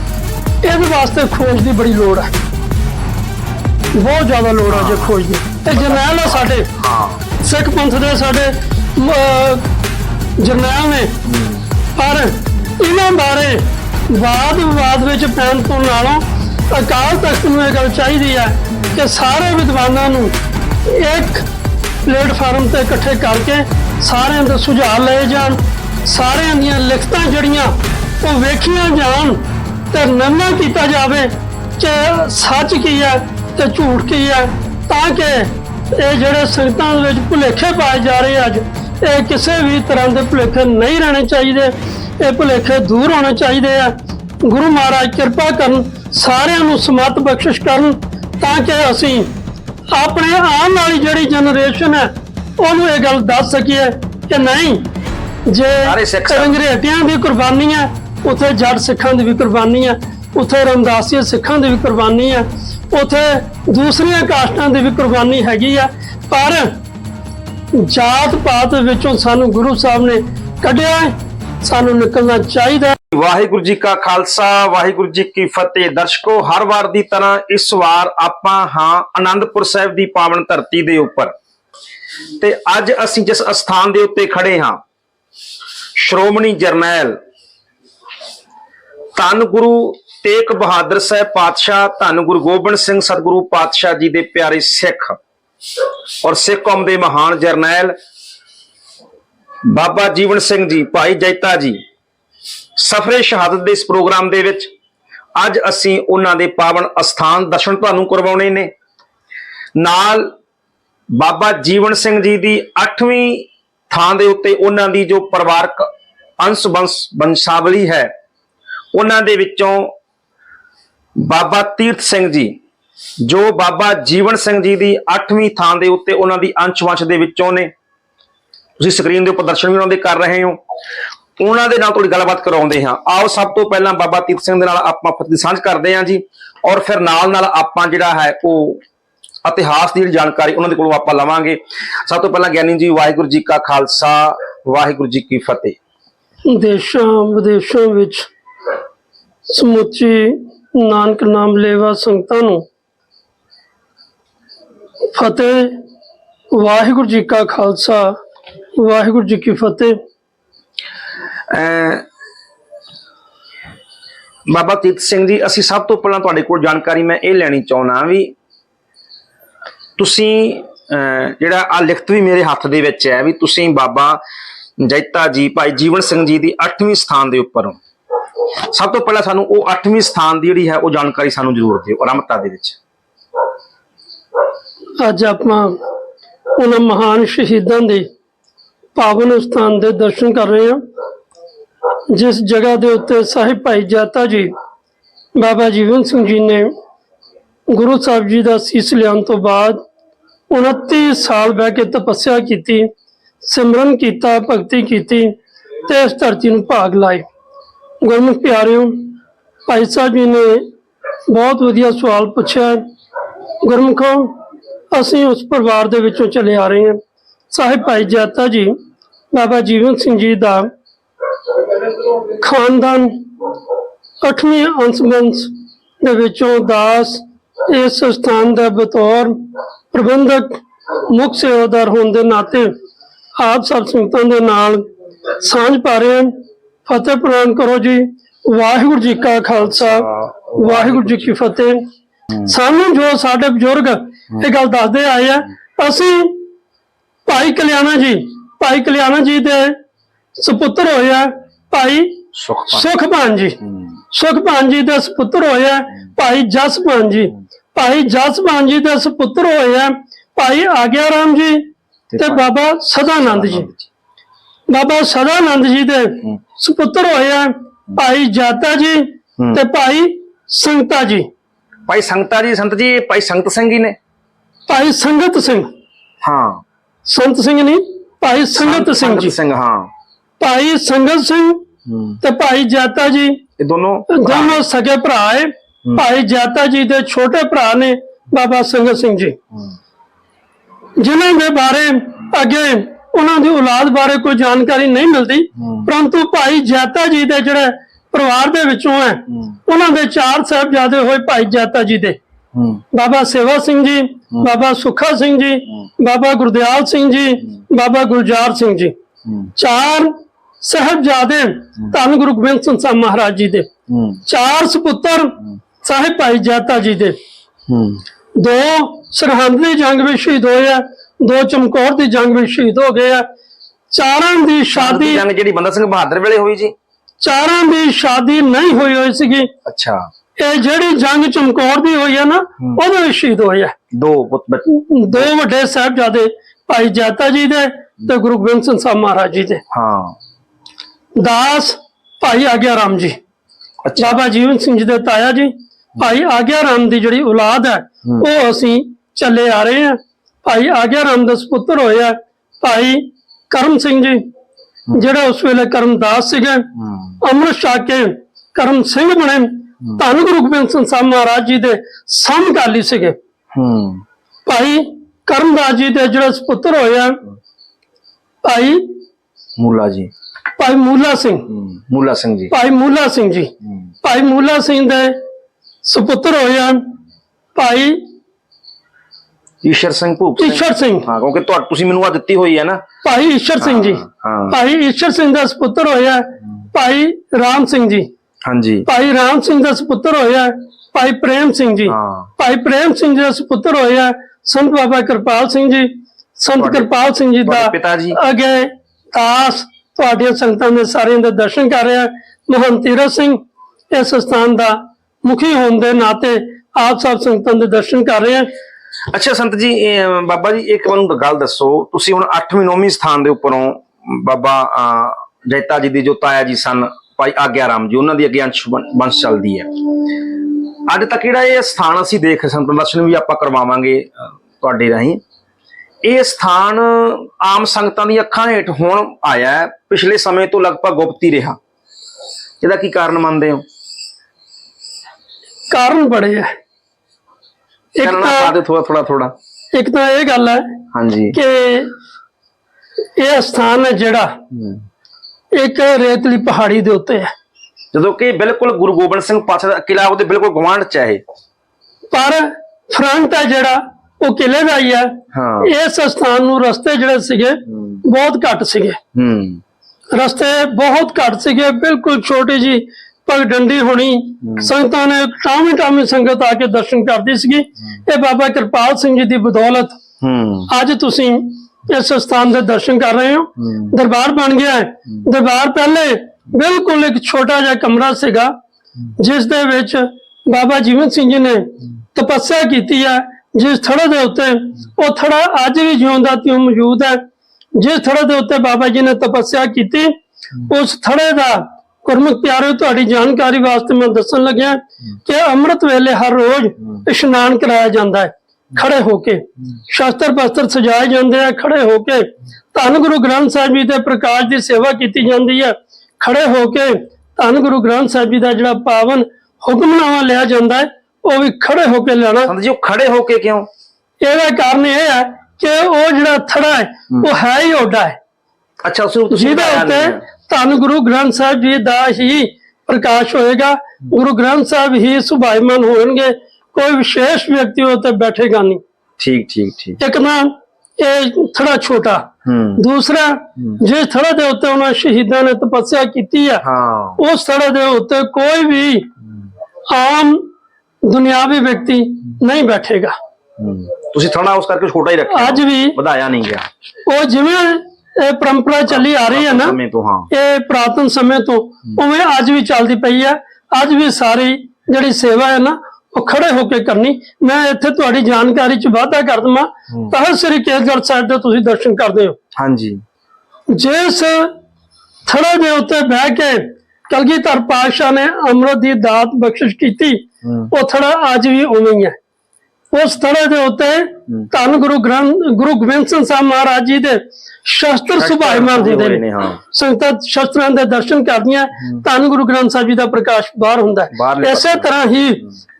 ਇਹਦੇ ਵਾਸਤੇ ਖੋਜ ਦੀ ਬੜੀ ਲੋੜ ਹੈ ਬਹੁਤ ਜ਼ਿਆਦਾ ਲੋੜ ਹੈ ਜੇ ਖੋਜ ਦੀ। ਤੇ ਜਰਨੈਲ ਸਾਡੇ। ਹਾਂ। ਸਿੱਖ ਪੰਥ ਦੇ ਸਾਡੇ। ਜਰਨੈਲ ਨੇ। ਪਰ ਇਹਨਾਂ ਬਾਰੇ ਵਾਦ ਵਿਵਾਦ ਵਿੱਚ ਪੈਣ ਤੋਂ ਨਾਲੋਂ ਅਕਾਲ ਤਖਤ ਨੂੰ ਇਹ ਗੱਲ ਚਾਹੀਦੀ ਹੈ ਕਿ ਸਾਰੇ ਵਿਦਵਾਨਾਂ ਨੂੰ ਇੱਕ ਪਲੇਟਫਾਰਮ ਤੇ ਇਕੱਠੇ ਕਰਕੇ ਸਾਰਿਆਂ ਦੇ ਸੁਝਾਅ ਲਏ ਜਾਣ, ਸਾਰਿਆਂ ਦੀਆਂ ਲਿਖਤਾਂ ਜਿਹੜੀਆਂ ਉਹ ਵੇਖੀਆਂ ਜਾਣ ਤੇ ਨਿਰਣਾ ਕੀਤਾ ਜਾਵੇ ਕਿ ਸੱਚ ਕੀ ਹੈ ਤੇ ਝੂਠ ਕੀ ਹੈ, ਤਾਂ ਕਿ ਇਹ ਜਿਹੜੇ ਸੰਗਤਾਂ ਦੇ ਵਿੱਚ ਭੁਲੇਖੇ ਪਾਏ ਜਾ ਰਹੇ ਅੱਜ ਇਹ ਕਿਸੇ ਵੀ ਤਰ੍ਹਾਂ ਦੇ ਭੁਲੇਖੇ ਨਹੀਂ ਰਹਿਣੇ ਚਾਹੀਦੇ। ਇਹ ਭੁਲੇਖੇ ਦੂਰ ਹੋਣੇ ਚਾਹੀਦੇ ਆ। ਗੁਰੂ ਮਹਾਰਾਜ ਕਿਰਪਾ ਕਰਨ ਸਾਰਿਆਂ ਨੂੰ ਸਮਤ ਬਖਸ਼ਿਸ਼ ਕਰਨ ਤਾਂ ਕਿ ਅਸੀਂ ਆਪਣੇ ਆਉਣ ਵਾਲੀ ਜਿਹੜੀ ਜਨਰੇਸ਼ਨ ਹੈ ਉਹਨੂੰ ਇਹ ਗੱਲ ਦੱਸ ਸਕੀਏ ਕਿ ਨਹੀਂ ਜੇ ਸਾਰੇ ਸਿੱਖ ਸਨ। ਅੰਗਰੇਜ਼ਾਂ ਦੀ ਕੁਰਬਾਨੀ ਹੈ ਉੱਥੇ ਜੱਟ ਸਿੱਖਾਂ ਦੀ ਵੀ ਕੁਰਬਾਨੀ ਹੈ ਉੱਥੇ ਰਮਦਾਸੀਆ ਸਿੱਖਾਂ ਦੀ ਵੀ ਕੁਰਬਾਨੀ ਹੈ ਉੱਥੇ ਦੂਸਰੀਆਂ ਕਾਸਟਾਂ ਦੀ ਵੀ ਕੁਰਬਾਨੀ ਹੈਗੀ ਆ। ਪਰ ਜਾਤ ਪਾਤ ਵਿੱਚੋਂ ਸਾਨੂੰ ਗੁਰੂ ਸਾਹਿਬ ਨੇ ਕੱਢਿਆ ਸਾਨੂੰ ਨਿਕਲਣਾ ਚਾਹੀਦਾ ਵਾਹਿਗੁਰੂ ਜੀ ਕਾ ਖਾਲਸਾ, ਵਾਹਿਗੁਰੂ ਜੀ ਕੀ ਫਤਿਹ। ਦਰਸ਼ਕੋ, ਹਰ ਵਾਰ ਦੀ ਤਰ੍ਹਾਂ ਇਸ ਵਾਰ ਆਪਾਂ ਹਾਂ ਆਨੰਦਪੁਰ ਸਾਹਿਬ ਦੀ ਪਾਵਨ ਧਰਤੀ ਦੇ ਉੱਪਰ। ਤੇ ਅੱਜ ਅਸੀਂ ਜਿਸ ਅਸਥਾਨ ਦੇ ਉੱਤੇ ਖੜੇ ਹਾਂ, ਸ਼੍ਰੋਮਣੀ ਜਰਨੈਲ ਧੰਨ ਗੁਰੂ ਤੇਗ ਬਹਾਦਰ ਸਾਹਿਬ ਪਾਤਸ਼ਾਹ, ਧੰਨ ਗੁਰੂ ਗੋਬਿੰਦ ਸਿੰਘ ਸਤਿਗੁਰੂ ਪਾਤਸ਼ਾਹ ਜੀ ਦੇ ਪਿਆਰੇ ਸਿੱਖ ਔਰ ਸਿੱਖ ਕੌਮ ਦੇ ਮਹਾਨ ਜਰਨੈਲ ਬਾਬਾ ਜੀਵਨ ਸਿੰਘ ਜੀ, ਭਾਈ ਜੈਤਾ ਜੀ, ਸਫਰੇ ਸ਼ਹਾਦਤ ਦੇ ਇਸ ਪ੍ਰੋਗਰਾਮ ਦੇ ਵਿੱਚ ਅੱਜ ਅਸੀਂ ਉਹਨਾਂ ਦੇ ਪਾਵਨ ਅਸਥਾਨ ਦਰਸ਼ਨ ਤੁਹਾਨੂੰ ਕਰਵਾਉਣੇ ਨੇ। ਨਾਲ ਬਾਬਾ ਜੀਵਨ ਸਿੰਘ ਜੀ ਦੀ 8ਵੀਂ ਥਾਂ ਦੇ ਉੱਤੇ ਉਹਨਾਂ ਦੀ ਜੋ ਪਰਿਵਾਰਕ ਅੰਸ਼ ਬੰਸ ਬੰਸ਼ਾਵਲੀ ਹੈ, ਉਹਨਾਂ ਦੇ ਵਿੱਚੋਂ ਬਾਬਾ ਤੀਰਥ ਸਿੰਘ ਜੀ ਜੋ ਬਾਬਾ ਜੀਵਨ ਸਿੰਘ ਜੀ ਦੀ 8ਵੀਂ ਥਾਂ ਦੇ ਉੱਤੇ ਉਹਨਾਂ ਦੀ ਅੰਸ਼ ਵੰਸ਼ ਦੇ ਵਿੱਚੋਂ ਨੇ। ਤੁਸੀਂ ਸਕਰੀਨ ਦੇ ਉੱਪਰ ਦਰਸ਼ਨ ਵੀ ਉਹਨਾਂ ਦੇ ਕਰ ਰਹੇ ਹੋ। ਉਹਨਾਂ ਦੇ ਨਾਲ ਥੋੜੀ ਗੱਲਬਾਤ ਕਰਾਉਂਦੇ ਹਾਂ। ਆਓ ਸਭ ਤੋਂ ਪਹਿਲਾਂ ਬਾਬਾ ਤੀਰਥ ਸਿੰਘ ਦੇ ਨਾਲ ਆਪਾਂ ਫਤਿਹ ਸਾਂਝ ਕਰਦੇ ਹਾਂ ਜੀ। ਔਰ ਫਿਰ ਨਾਲ ਨਾਲ ਆਪਾਂ ਜਿਹੜਾ ਹੈ ਉਹ ਇਤਿਹਾਸ ਦੀ ਜਾਣਕਾਰੀ ਉਹਨਾਂ ਦੇ ਕੋਲੋਂ ਆਪਾਂ ਲਵਾਂਗੇ। ਸਭ ਤੋਂ ਪਹਿਲਾਂ ਗਿਆਨੀ ਜੀ, ਵਾਹਿਗੁਰੂ ਜੀ ਕਾ ਖਾਲਸਾ, ਵਾਹਿਗੁਰੂ ਜੀ ਕੀ ਫਤਿਹ। ਦੇਸ਼ਾਂ ਵਿਦੇਸ਼ਾਂ ਵਿੱਚ ਸਮੁੱਚੀ ਨਾਨਕ ਨਾਮ ਲੇਵਾ ਸੰਗਤਾਂ ਨੂੰ ਫਤਿਹ। ਵਾਹਿਗੁਰੂ ਜੀ ਕਾ ਖਾਲਸਾ, ਵਾਹਿਗੁਰੂ ਜੀ ਕੀ ਫਤਿਹ। ਬਾਬਾ ਤੀਰਥ ਸਿੰਘ ਜੀ, ਅਸੀਂ ਸਭ ਤੋਂ ਪਹਿਲਾਂ ਤੁਹਾਡੇ ਕੋਲ ਜਾਣਕਾਰੀ ਮੈਂ ਇਹ ਲੈਣੀ ਚਾਹੁੰਦਾ ਵੀ ਤੁਸੀਂ ਅਹ ਜਿਹੜਾ ਆ ਲਿਖਤ ਵੀ ਮੇਰੇ ਹੱਥ ਦੇ ਵਿੱਚ ਹੈ ਵੀ ਤੁਸੀਂ ਬਾਬਾ ਜੈਤਾ ਜੀ, ਭਾਈ ਜੀਵਨ ਸਿੰਘ ਜੀ ਦੀ 8ਵੀਂ ਸਥਾਨ ਦੇ ਉੱਪਰ ਹੋ। ਸਭ ਤੋਂ ਪਹਿਲਾਂ ਸਾਨੂੰ ਉਹ 8ਵੀਂ ਸਥਾਨ ਦੀ ਜਿਹੜੀ ਹੈ ਉਹ ਜਾਣਕਾਰੀ ਸਾਨੂੰ ਜ਼ਰੂਰ ਦਿਓ, ਅਰਾਮਤਾ ਦੇ ਵਿੱਚ। ਅੱਜ ਆਪਾਂ ਉਹਨਾਂ ਮਹਾਨ ਸ਼ਹੀਦਾਂ ਦੇ ਪਾਵਨ ਸਥਾਨ ਦੇ ਦਰਸ਼ਨ ਕਰ ਰਹੇ ਹਾਂ। ਜਿਸ ਜਗ੍ਹਾ ਦੇ ਉੱਤੇ ਸਾਹਿਬ ਭਾਈ ਜਾਤਾ ਜੀ, ਬਾਬਾ ਜੀਵਨ ਸਿੰਘ ਜੀ ਨੇ ਗੁਰੂ ਸਾਹਿਬ ਜੀ ਦਾ ਸੀਸ ਲਿਆਉਣ ਤੋਂ ਬਾਅਦ 29 ਸਾਲ ਬਹਿ ਕੇ ਤਪੱਸਿਆ ਕੀਤੀ, ਸਿਮਰਨ ਕੀਤਾ, ਭਗਤੀ ਕੀਤੀ ਤੇ ਇਸ ਧਰਤੀ ਨੂੰ ਭਾਗ ਲਾਏ। ਗੁਰਮੁਖ ਪਿਆਰਿਓ, ਭਾਈ ਸਾਹਿਬ ਜੀ ਨੇ ਬਹੁਤ ਵਧੀਆ ਸਵਾਲ ਪੁੱਛਿਆ। ਗੁਰਮੁਖੋ ਅਸੀਂ ਉਸ ਪਰਿਵਾਰ ਦੇ ਵਿੱਚੋਂ ਚਲੇ ਆ ਰਹੇ ਹਾਂ। ਸਾਹਿਬ ਭਾਈ ਜਾਤਾ ਜੀ ਬਾਬਾ ਜੀਵਨ ਸਿੰਘ ਜੀ ਦਾ ਖਾਨਦਾਨ ਅੱਠਵੀਂ ਅੰਸ਼ਵੰਸ਼ ਦੇ ਵਿੱਚੋਂ ਦਾਸ ਇਸ ਸਥਾਨ ਦਾ ਬਤੌਰ ਪ੍ਰਬੰਧਕ ਮੁੱਖ ਸੇਵਾਦਾਰ ਹੋਣ ਦੇ ਨਾਤੇ ਆਪ ਸਭ ਸੰਗਤਾਂ ਦੇ ਨਾਲ ਸਾਂਝ ਪਾ ਰਹੇ ਹਨ ਫਤਿਹ ਪ੍ਰਣਾਮ ਕਰੋ ਜੀ। ਵਾਹਿਗੁਰੂ ਜੀ ਕਾ ਖਾਲਸਾ ਵਾਹਿਗੁਰੂ ਜੀ ਕੀ ਫਤਿਹ। ਸਾਨੂੰ ਜੋ ਸਾਡੇ ਬਜ਼ੁਰਗ ਇਹ ਗੱਲ ਦੱਸਦੇ ਆਏ ਆ ਅਸੀਂ ਭਾਈ ਕਲਿਆਣਾ ਜੀ ਭਾਈ ਕਲਿਆਣਾ ਜੀ ਦੇ ਸੁਪੁੱਤਰ ਹੋਏ ਆ ਭਾਈ ਸੁਖ ਸੁਖਪਾਨ ਜੀ। ਸੁਖਪਾਨ ਜੀ ਦੇ ਸੁਪੁੱਤਰ ਹੋਏ ਆ ਭਾਈ ਜਸਪਾਨ ਜੀ। ਭਾਈ ਜਸਪਾਨ ਜੀ ਦੇ ਸੁਪੁੱਤਰ ਹੋਏ ਆ ਭਾਈ ਆਗਿਆ ਰਾਮ ਜੀ ਤੇ ਬਾਬਾ ਸਦਾਨੰਦ ਜੀ। ਬਾਬਾ ਸਦਾਨੰਦ ਜੀ ਦੇ ਸੁਪੁੱਤਰ ਹੋਏ ਆ ਭਾਈ ਜਾਤਾ ਜੀ ਤੇ ਭਾਈ ਸੰਗਤਾ ਜੀ। ਭਾਈ ਸੰਗਤਾ ਜੀ ਸੰਤ ਜੀ ਭਾਈ ਸੰਗਤ ਸਿੰਘ ਜੀ ਨੇ। ਭਾਈ ਸੰਗਤ ਸਿੰਘ। ਹਾਂ। ਸੰਤ ਸਿੰਘ ਨਹੀਂ ਭਾਈ ਸੰਗਤ ਸਿੰਘ ਜੀ। ਸਿੰਘ ਹਾਂ। ਭਾਈ ਸੰਗਤ ਸਿੰਘ ਤੇ ਭਾਈ ਜਾਤਾ ਜੀ। ਇਹ ਦੋਨੋਂ ਦੋਨੋਂ ਸਗੇ ਭਰਾ ਹੈ। ਭਾਈ ਜਾਤਾ ਜੀ ਦੇ ਛੋਟੇ ਭਰਾ ਨੇ ਬਾਬਾ ਸੰਗਤ ਸਿੰਘ ਜੀ। ਜਿਨ੍ਹਾਂ ਦੇ ਬਾਰੇ ਅੱਗੇ ਉਹਨਾਂ ਦੀ ਔਲਾਦ ਬਾਰੇ ਕੋਈ ਜਾਣਕਾਰੀ ਨਹੀਂ ਮਿਲਦੀ ਪਰੰਤੂ ਭਾਈ ਜਾਤਾ ਜੀ ਦੇ ਜਿਹੜੇ ਪਰਿਵਾਰ ਦੇ ਵਿੱਚੋਂ ਹੈ। ਉਹਨਾਂ ਦੇ ਚਾਰ ਸਾਹਿਬਜ਼ਾਦੇ ਹੋਏ ਭਾਈ ਜਾਤਾ ਜੀ ਦੇ। ਬਾਬਾ ਸੇਵਾ ਸਿੰਘ ਜੀ ਬਾਬਾ ਸੁੱਖਾ ਸਿੰਘ ਜੀ ਬਾਬਾ ਗੁਰਦਿਆਲ ਸਿੰਘ ਜੀ ਬਾਬਾ ਗੁਲਜ਼ਾਰ ਸਿੰਘ ਜੀ। ਚਾਰ ਸਾਹਿਬਜ਼ਾਦੇ ਧੰਨ ਗੁਰੂ ਗੋਬਿੰਦ ਸਿੰਘ ਸਾਹਿਬ ਮਹਾਰਾਜ ਜੀ ਦੇ। ਚਾਰ ਸੁਪੁੱਤਰ ਸਾਹਿਬ ਭਾਈ ਜਾਤਾ ਜੀ ਦੇ। ਦੋ ਸਰਹੰਦ ਦੀ ਜੰਗ ਵਿੱਚ ਸ਼ਹੀਦ ਹੋਏ ਆ ਦੋ ਚਮਕੌਰ ਦੀ ਜੰਗ ਵਿੱਚ ਸ਼ਹੀਦ ਹੋ ਗਏ ਆ। ਚਾਰਾਂ ਦੀ ਸ਼ਾਦੀ ਜੰਗ ਜਿਹੜੀ ਬੰਦਾ ਸਿੰਘ ਬਹਾਦਰ ਵੇਲੇ ਹੋਈ ਜੀ ਚਾਰਾਂ ਦੀ ਸ਼ਾਦੀ ਨਹੀਂ ਹੋਈ ਹੋਈ ਸੀਗੀ। ਅੱਛਾ। ਇਹ ਜਿਹੜੀ ਜੰਗ ਚਮਕੌਰ ਦੀ ਹੋਈ ਹੈ ਨਾ ਉਹਦੇ ਵਿੱਚ ਸ਼ਹੀਦ ਹੋਏ ਆ। ਦੋ ਪੁੱਤ ਦੋ ਵੱਡੇ ਸਾਹਿਬਜ਼ਾਦੇ ਭਾਈ ਜਾਤਾ ਜੀ ਦੇ ਤੇ ਗੁਰੂ ਗੋਬਿੰਦ ਸਿੰਘ ਸਾਹਿਬ ਮਹਾਰਾਜ ਜੀ ਦੇ। ਹਾਂ। ਦਾਸ ਭਾਈ ਆਗਿਆ ਰਾਮ ਜੀ। ਅੱਛਾ। ਬਾਬਾ ਜੀਵਨ ਸਿੰਘ ਜੀ ਦੇ ਤਾਇਆ ਜੀ। ਭਾਈ ਆਗਿਆ ਰਾਮ ਦੀ ਜਿਹੜੀ ਔਲਾਦ ਹੈ ਉਹ ਅਸੀਂ ਚੱਲੇ ਆ ਰਹੇ ਹਾਂ। ਭਾਈ ਆਗਿਆ ਰਾਮ ਦਾ ਸੁਪੁੱਤਰ ਹੋਇਆ ਭਾਈ ਕਰਮ ਸਿੰਘ ਜੀ ਜਿਹੜੇ ਉਸ ਵੇਲੇ ਕਰਮਦਾਸ ਸੀਗੇ ਅੰਮ੍ਰਿਤ ਛਕ ਕੇ ਕਰਮ ਸਿੰਘ ਬਣੇ। ਧੰਨ ਗੁਰੂ ਗੋਬਿੰਦ ਸਿੰਘ ਸਾਹਿਬ ਮਹਾਰਾਜ ਜੀ ਦੇ ਸਮਕਾਲੀ ਸੀਗੇ। ਹੂੰ। ਭਾਈ ਕਰਮਦਾਸ ਜੀ ਦੇ ਜਿਹੜੇ ਸੁਪੁੱਤਰ ਹੋਇਆ ਭਾਈ ਮੂਲਾ ਜੀ। ਭਾਈ ਮੂਲਾ ਸਿੰਘ। ਮੂਲਾ ਸਿੰਘ ਜੀ। ਭਾਈ ਮੂਲਾ ਸਿੰਘ ਜੀ। ਭਾਈ ਮੂਲਾ ਸਿੰਘ ਦੇ ਸੁਪੁੱਤਰ ਹੋਏ ਹਨ ਭਾਈ ਈਸ਼ਰ ਸਿੰਘ ਭੂਪ ਸਿੰਘ। ਈਸ਼ਰ ਸਿੰਘ। ਹਾਂ ਕਿਉਂਕਿ ਤੁਹਾ ਤੁਸੀਂ ਮੈਨੂੰ ਆ ਦਿੱਤੀ ਹੋਈ ਹੈ ਨਾ। ਭਾਈ ਈਸ਼ਰ ਸਿੰਘ ਜੀ। ਹਾਂ ਭਾਈ ਈਸ਼ਰ ਸਿੰਘ ਦਾ ਸੁਪੁੱਤਰ ਹੋਇਆ ਭਾਈ ਰਾਮ ਸਿੰਘ ਜੀ। ਹਾਂਜੀ। ਭਾਈ ਰਾਮ ਸਿੰਘ ਦਾ ਸੁਪੁੱਤਰ ਹੋਇਆ ਭਾਈ ਪ੍ਰੇਮ ਸਿੰਘ ਜੀ। ਭਾਈ ਪ੍ਰੇਮ ਸਿੰਘ ਦਾ ਸੁਪੁੱਤਰ ਹੋਇਆ ਸੰਤ ਬਾਬਾ ਕਿਰਪਾਲ ਸਿੰਘ ਜੀ ਸੰਤ ਕਿਰਪਾਲ ਸਿੰਘ ਜੀ ਦਾ ਪਿਤਾ ਜੀ? ਅਗੇ ਦਾਸ ਤੁਹਾਡੀਆਂ ਸੰਗਤਾਂ ਦੇ ਸਾਰਿਆਂ ਦੇ ਦਰਸ਼ਨ ਕਰ ਰਿਹਾ ਮਹੰਤ ਤੀਰਥ ਸਿੰਘ ਇਸ ਸਥਾਨ ਦਾ ਮੁਖੀ ਹੋਣ ਦੇ ਨਾਤੇ ਆਪ ਸਭ ਸੰਗਤਾਂ ਦੇ ਦਰਸ਼ਨ ਕਰ ਰਹੇ ਹਾਂ ਅੱਛਾ ਸੰਤ ਜੀ ਬਾਬਾ ਜੀ ਇੱਕ ਮੈਨੂੰ ਗੱਲ ਦੱਸੋ ਤੁਸੀਂ ਹੁਣ 8ਵੀਂ 9ਵੀਂ ਸਥਾਨ ਦੇ ਉੱਪਰੋਂ ਬਾਬਾ ਜੈਤਾ ਜੀ ਦੀ ਜੋ ਤਾਇਆ ਜੀ ਸਨ ਭਾਈ ਆਗਿਆ ਰਾਮ ਜੀ ਉਹਨਾਂ ਦੀ ਅੱਗੇ ਅੰਸ਼ ਵੰਸ਼ ਚੱਲਦੀ ਹੈ। ਅੱਜ ਤੱਕ ਜਿਹੜਾ ਇਹ ਸਥਾਨ ਅਸੀਂ ਦੇਖ ਸੰਤ ਦਰਸ਼ਨ ਵੀ ਆਪਾਂ ਕਰਵਾਵਾਂਗੇ ਤੁਹਾਡੇ ਰਾਹੀਂ। ਇਹ ਸਥਾਨ ਆਮ ਸੰਗਤਾਂ ਦੀਆਂ ਅੱਖਾਂ ਹੇਠ ਹੁਣ ਆਇਆ ਹੈ। ਪਿਛਲੇ ਸਮੇਂ ਤੋਂ ਲਗਭਗ ਗੁਪਤ ਹੀ ਰਿਹਾ। ਇਹਦਾ ਕੀ ਕਾਰਨ ਮੰਨਦੇ ਹੋ? ਕਾਰਨ ਬੜੇ ਹੈ ਇੱਕ ਤਾਂ ਥੋੜਾ ਥੋੜਾ ਥੋੜਾ ਇੱਕ ਤਾਂ ਇਹ ਗੱਲ ਹੈ ਹਾਂਜੀ। ਕਿ ਇਹ ਸਥਾਨ ਹੈ ਜਿਹੜਾ ਇੱਕ ਰੇਤਲੀ ਪਹਾੜੀ ਦੇ ਉੱਤੇ ਹੈ। ਜਦੋਂ ਕਿ ਬਿਲਕੁਲ ਗੁਰੂ ਗੋਬਿੰਦ ਸਿੰਘ ਪਾਤਸ਼ਾਹ ਦਾ ਕਿਲਾ ਉਹਦੇ ਬਿਲਕੁਲ ਗਵਾਂਢ ਚ ਹੈ ਇਹ। ਪਰ ਫਰੰਟ ਹੈ ਜਿਹੜਾ ਉਹ ਕਿਲੇ ਦਾ ਹੀ ਹੈ। ਹਾਂ। ਇਸ ਸਥਾਨ ਨੂੰ ਰਸਤੇ ਜਿਹੜੇ ਸੀਗੇ ਬਹੁਤ ਘੱਟ ਸੀਗੇ। ਹੂੰ। ਰਸਤੇ ਬਹੁਤ ਘੱਟ ਸੀਗੇ ਬਿਲਕੁਲ ਛੋਟੀ ਜੀ ਪਗਡੰਡੀ ਹੋਣੀ। ਸੰਗਤਾਂ ਨੇ ਟਾਮੀ ਟਾਮੀ ਸੰਗਤ ਆ ਕੇ ਦਰਸ਼ਨ ਕਰਦੀ ਸੀਗੀ। ਇਹ ਬਾਬਾ ਕਿਰਪਾਲ ਸਿੰਘ ਜੀ ਦੀ ਬਦੌਲਤ। ਹੂੰ। ਅੱਜ ਤੁਸੀਂ ਇਸ ਸਥਾਨ ਦੇ ਦਰਸ਼ਨ ਕਰ ਰਹੇ ਹੋ। ਦਰਬਾਰ ਬਣ ਗਿਆ ਹੈ। ਦਰਬਾਰ ਪਹਿਲੇ ਬਿਲਕੁਲ ਇੱਕ ਛੋਟਾ ਜਿਹਾ ਕਮਰਾ ਸੀਗਾ ਜਿਸ ਦੇ ਵਿੱਚ ਬਾਬਾ ਜੀਵਨ ਸਿੰਘ ਜੀ ਨੇ ਤਪੱਸਿਆ ਕੀਤੀ ਹੈ ਜਿਸ ਥੜੇ ਦੇ ਉੱਤੇ ਉਹ ਥੜਾ ਅੱਜ ਵੀ ਜਿਉਂਦਾ ਤਿਉਂ ਮੌਜੂਦ ਹੈ। ਜਿਸ ਥੜੇ ਦੇ ਉੱਤੇ ਬਾਬਾ ਜੀ ਨੇ ਤਪੱਸਿਆ ਕੀਤੀ ਉਸ ਥੜੇ ਦਾ ਗੁਰਮੁਖ ਪਿਆਰਿਓ ਤੁਹਾਡੀ ਜਾਣਕਾਰੀ ਵਾਸਤੇ ਮੈਂ ਦੱਸਣ ਲੱਗਿਆ ਕਿ ਅੰਮ੍ਰਿਤ ਵੇਲੇ ਹਰ ਰੋਜ਼ ਇਸ਼ਨਾਨ ਕਰਾਇਆ ਜਾਂਦਾ ਹੈ। ਖੜੇ ਹੋ ਕੇ ਸ਼ਸਤਰ ਬਸਤਰ ਸਜਾਏ ਜਾਂਦੇ ਆ ਖੜੇ ਹੋ ਕੇ ਧੰਨ ਗੁਰੂ ਗ੍ਰੰਥ ਸਾਹਿਬ ਜੀ ਦੇ ਪ੍ਰਕਾਸ਼ ਦੀ ਸੇਵਾ ਕੀਤੀ ਜਾਂਦੀ ਹੈ ਖੜੇ ਹੋ ਕੇ ਧੰਨ ਗੁਰੂ ਗ੍ਰੰਥ ਸਾਹਿਬ ਜੀ ਦਾ ਜਿਹੜਾ ਪਾਵਨ ਹੁਕਮਨਾਮਾ ਲਿਆ ਜਾਂਦਾ ਹੈ ਉਹ ਵੀ ਖੜੇ ਹੋ ਕੇ ਲੈਣਾ। ਸੰਤ ਜੀ ਉਹ ਖੜੇ ਹੋ ਕੇ ਕਿਉਂ? ਇਹਦਾ ਕਾਰਨ ਇਹ ਹੈ ਕਿ ਉਹ ਜਿਹੜਾ ਥੜਾ ਹੈ ਉਹ ਹੈ ਹੀ ਓਡਾ ਹੈ। ਅੱਛਾ ਉਸ ਨੂੰ ਤੁਸੀਂ ਜਿਹਦੇ ਉੱਤੇ। ਧੰਨ ਗੁਰੂ ਗ੍ਰੰਥ ਸਾਹਿਬ ਜੀ ਦਾ ਹੀ ਪ੍ਰਕਾਸ਼ ਹੋਏਗਾ। ਗੁਰੂ ਗ੍ਰੰਥ ਸਾਹਿਬ ਹੀ ਸੁਭਾਈਮਾਨ ਹੋਣਗੇ। ਕੋਈ ਵਿਸ਼ੇਸ਼ ਵਿਅਕਤੀ ਉੱਤੇ ਬੈਠੇਗਾ ਨਹੀਂ। ਠੀਕ ਠੀਕ ਠੀਕ। ਇੱਕ ਨਾ ਇਹ ਥੋੜਾ ਛੋਟਾ। ਦੂਸਰਾ ਜਿਸ ਥੜਾ ਦੇ ਉੱਤੇ ਉਹਨਾਂ ਸ਼ਹੀਦਾਂ ਨੇ ਤਪੱਸਿਆ ਕੀਤੀ ਆ ਉਸ ਥੜੇ ਦੇ ਉੱਤੇ ਕੋਈ ਵੀ ਆਮ ਦੁਨਿਆਵੀ ਵਿਅਕਤੀ ਨਹੀਂ ਬੈਠੇਗਾ। ਤੁਸੀਂ ਥੋੜਾ ਉਸ ਕਰਕੇ ਛੋਟਾ ਹੀ ਰੱਖਿਆ। ਅੱਜ ਵੀ ਵਧਾਇਆ ਨਹੀਂ ਗਿਆ। ਉਹ ਜਿਵੇਂ ਇਹ ਪਰੰਪਰਾ ਚੱਲੀ ਆ ਰਹੀ ਹੈ ਨਾ ਇਹ ਪ੍ਰਾਤਨ ਸਮੇਂ ਤੋਂ ਉਵੇਂ ਅੱਜ ਵੀ ਚੱਲਦੀ ਪਈ ਹੈ ਅੱਜ ਵੀ ਸਾਰੀ ਜਿਹੜੀ ਸੇਵਾ ਹੈ ਨਾ ਉਹ ਖੜੇ ਹੋ ਕੇ ਕਰਨੀ। ਮੈਂ ਇੱਥੇ ਤੁਹਾਡੀ ਜਾਣਕਾਰੀ ਚ ਵਾਅਦਾ ਕਰ ਦਵਾਂ। ਤਾਂ ਸ੍ਰੀ ਕੇਸਗੜ੍ਹ ਸਾਹਿਬ ਦੇ ਤੁਸੀਂ ਦਰਸ਼ਨ ਕਰਦੇ ਹੋ। ਹਾਂਜੀ। ਜਿਸ ਥੜਾ ਦੇ ਉੱਤੇ ਬਹਿ ਕੇ ਕਲਗੀਧਰ ਪਾਤਸ਼ਾਹ ਨੇ ਅੰਮ੍ਰਿਤ ਦੀ ਦਾਤ ਬਖਸ਼ਿਸ਼ ਕੀਤੀ। ਉਹ ਥੜਾ ਅੱਜ ਵੀ ਉਵੇਂ ਹੀ ਹੈ। ਉਸ ਥੜੇ ਦੇ ਉੱਤੇ ਧੰਨ ਗੁਰੂ ਗ੍ਰੰਥ ਗੁਰੂ ਗੋਬਿੰਦ ਸਿੰਘ ਸਾਹਿਬ ਮਹਾਰਾਜ ਜੀ ਦੇ ਸ਼ਸਤਰ ਸੁਭਾਈਮਾਨ ਹੁੰਦੇ ਹੋਏ ਨੇ ਨੇ ਹਾਂ। ਸੰਗਤਾਂ ਸ਼ਸਤਰਾਂ ਦੇ ਦਰਸ਼ਨ ਕਰਦੀਆਂ ਧੰਨ ਗੁਰੂ ਗ੍ਰੰਥ ਸਾਹਿਬ ਜੀ ਦਾ ਪ੍ਰਕਾਸ਼ ਬਾਹਰ ਹੁੰਦਾ ਇਸੇ ਤਰ੍ਹਾਂ ਹੀ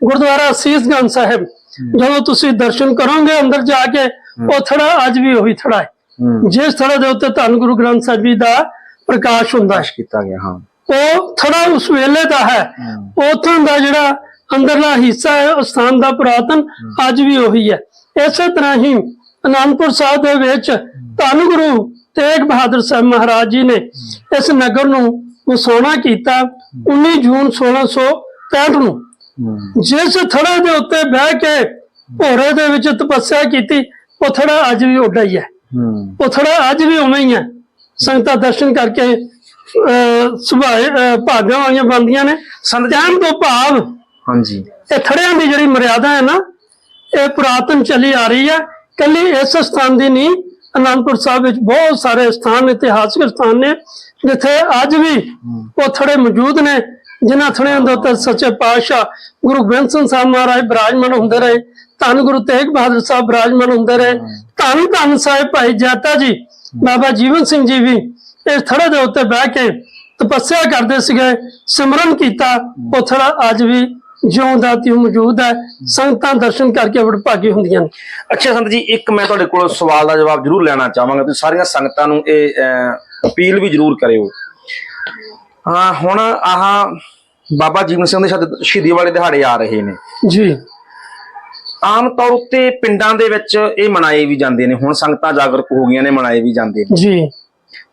ਗੁਰਦੁਆਰਾ ਸੀਸਗੰਜ ਸਾਹਿਬ ਜਦੋਂ ਤੁਸੀਂ ਦਰਸ਼ਨ ਕਰੋਗੇ ਅੰਦਰ ਜਾ ਕੇ ਉਹ ਥੜਾ ਅੱਜ ਵੀ ਉਹੀ ਥੜਾ ਹੈ। ਜਿਸ ਥੜਾ ਦੇ ਉੱਤੇ ਧੰਨ ਗੁਰੂ ਗ੍ਰੰਥ ਸਾਹਿਬ ਜੀ ਦਾ ਪ੍ਰਕਾਸ਼ ਹੁੰਦਾ ਕੀਤਾ ਗਿਆ ਹਾਂ। ਉਹ ਥੜਾ ਉਸ ਵੇਲੇ ਦਾ ਹੈ। ਉਥੋਂ ਦਾ ਜਿਹੜਾ ਅੰਦਰਲਾ ਹਿੱਸਾ ਹੈ ਉਹ ਸਥਾਨ ਦਾ ਪੁਰਾਤਨ ਅੱਜ ਵੀ ਉਹੀ ਹੈ। ਇਸੇ ਤਰ੍ਹਾਂ ਹੀ ਅਨੰਦਪੁਰ ਸਾਹਿਬ ਦੇ ਵਿੱਚ ਧੰਨ ਗੁਰੂ ਤੇਗ ਬਹਾਦਰ ਸਾਹਿਬ ਮਹਾਰਾਜ ਜੀ ਨੇ ਇਸ ਨਗਰ ਨੂੰ ਵਸਾਉਣਾ ਕੀਤਾ 19 ਜੂਨ 1665 ਨੂੰ। ਜਿਸ ਥੜਾ ਦੇ ਉੱਤੇ ਬਹਿ ਕੇ ਭੋਰੇ ਦੇ ਵਿੱਚ ਤਪੱਸਿਆ ਕੀਤੀ ਉਹ ਥੜਾ ਅੱਜ ਵੀ ਉੱਡਾ ਹੀ ਹੈ। ਉਹ ਥੋੜਾ ਅੱਜ ਵੀ ਉਵੇਂ ਹੀ ਹੈ। ਸੰਗਤਾਂ ਦਰਸ਼ਨ ਕਰਕੇ ਸੁਭਾਏ ਭਾਗਾਂ ਵਾਲੀਆਂ ਬਣਦੀਆਂ ਨੇ। ਸੰਤ ਕਹਿਣ ਤੋਂ ਭਾਵ ਹਾਂਜੀ। ਇਹ ਥੜਿਆਂ ਦੀ ਜਿਹੜੀ ਮਰਿਆਦਾ ਹੈ ਨਾ ਇਹ ਪੁਰਾਤਨ ਚੱਲੀ ਆ ਰਹੀ ਹੈ। ਕੱਲੀ ਇਸ ਸਥਾਨ ਦੀ ਨਹੀਂ ਅਨੰਦਪੁਰ ਸਾਹਿਬ ਵਿੱਚ ਬਹੁਤ ਸਾਰੇ ਸਥਾਨ ਇਤਿਹਾਸਕ ਸਥਾਨ ਨੇ ਜਿੱਥੇ ਅੱਜ ਵੀ ਉਹ ਥੜੇ ਮੌਜੂਦ ਨੇ ਜਿਨ੍ਹਾਂ ਥੜਿਆਂ ਦੇ ਉੱਤੇ ਸੱਚੇ ਪਾਤਸ਼ਾਹ ਗੁਰੂ ਸਿੰਘ ਸਾਹਿਬ ਮਹਾਰਾਜ ਬਿਰਾਜਮਾਨ ਹੁੰਦੇ ਰਹੇ ਧੰਨ ਗੁਰੂ ਤੇਗ ਬਹਾਦਰ ਸਾਹਿਬ ਬਿਰਾਜਮਾਨ ਹੁੰਦੇ ਰਹੇ ਧੰਨ ਧੰਨ ਸਾਹਿਬ ਭਾਈ ਜਾਤਾ ਜੀ ਬਾਬਾ ਜੀਵਨ ਸਿੰਘ ਜੀ ਵੀ ਇਸ ਥੜੇ ਦੇ ਉੱਤੇ ਬਹਿ ਕੇ ਤਪੱਸਿਆ ਕਰਦੇ ਸੀਗੇ ਸਿਮਰਨ ਕੀਤਾ ਉਹ ਥੜਾ ਅੱਜ ਵੀ ਜਿਉਂ ਦਾ ਤਿਉਂ ਮੌਜੂਦ ਹੈ ਸੰਗਤਾਂ ਦਰਸ਼ਨ ਕਰਕੇ ਵਡਭਾਗੀ ਹੁੰਦੀਆਂ ਨੇ। ਅੱਛਾ ਸੰਤ ਜੀ ਇੱਕ ਮੈਂ ਤੁਹਾਡੇ ਕੋਲ ਸਵਾਲ ਦਾ ਜਵਾਬ ਜ਼ਰੂਰ ਲੈਣਾ ਚਾਹਾਂਗਾ ਤੁਸੀਂ ਸਾਰੀਆਂ ਸੰਗਤਾਂ ਨੂੰ ਇਹ ਅਪੀਲ ਵੀ ਜ਼ਰੂਰ ਕਰਿਓ। ਹਾਂ ਹੁਣ ਆਹ ਬਾਬਾ ਜੀਵਨ ਸਿੰਘ ਦੇ ਸ਼ਹੀਦ- ਸ਼ਹੀਦੀ ਵਾਲੇ ਦਿਹਾੜੇ ਆ ਰਹੇ ਨੇ। ਜੀ। ਆਮ ਤੌਰ ਉੱਤੇ ਪਿੰਡਾਂ ਦੇ ਵਿੱਚ ਇਹ ਮਨਾਏ ਵੀ ਜਾਂਦੇ ਨੇ ਹੁਣ ਸੰਗਤਾਂ ਜਾਗਰੂਕ ਹੋ ਗਈਆਂ ਨੇ ਮਨਾਏ ਵੀ ਜਾਂਦੇ ਨੇ। ਜੀ।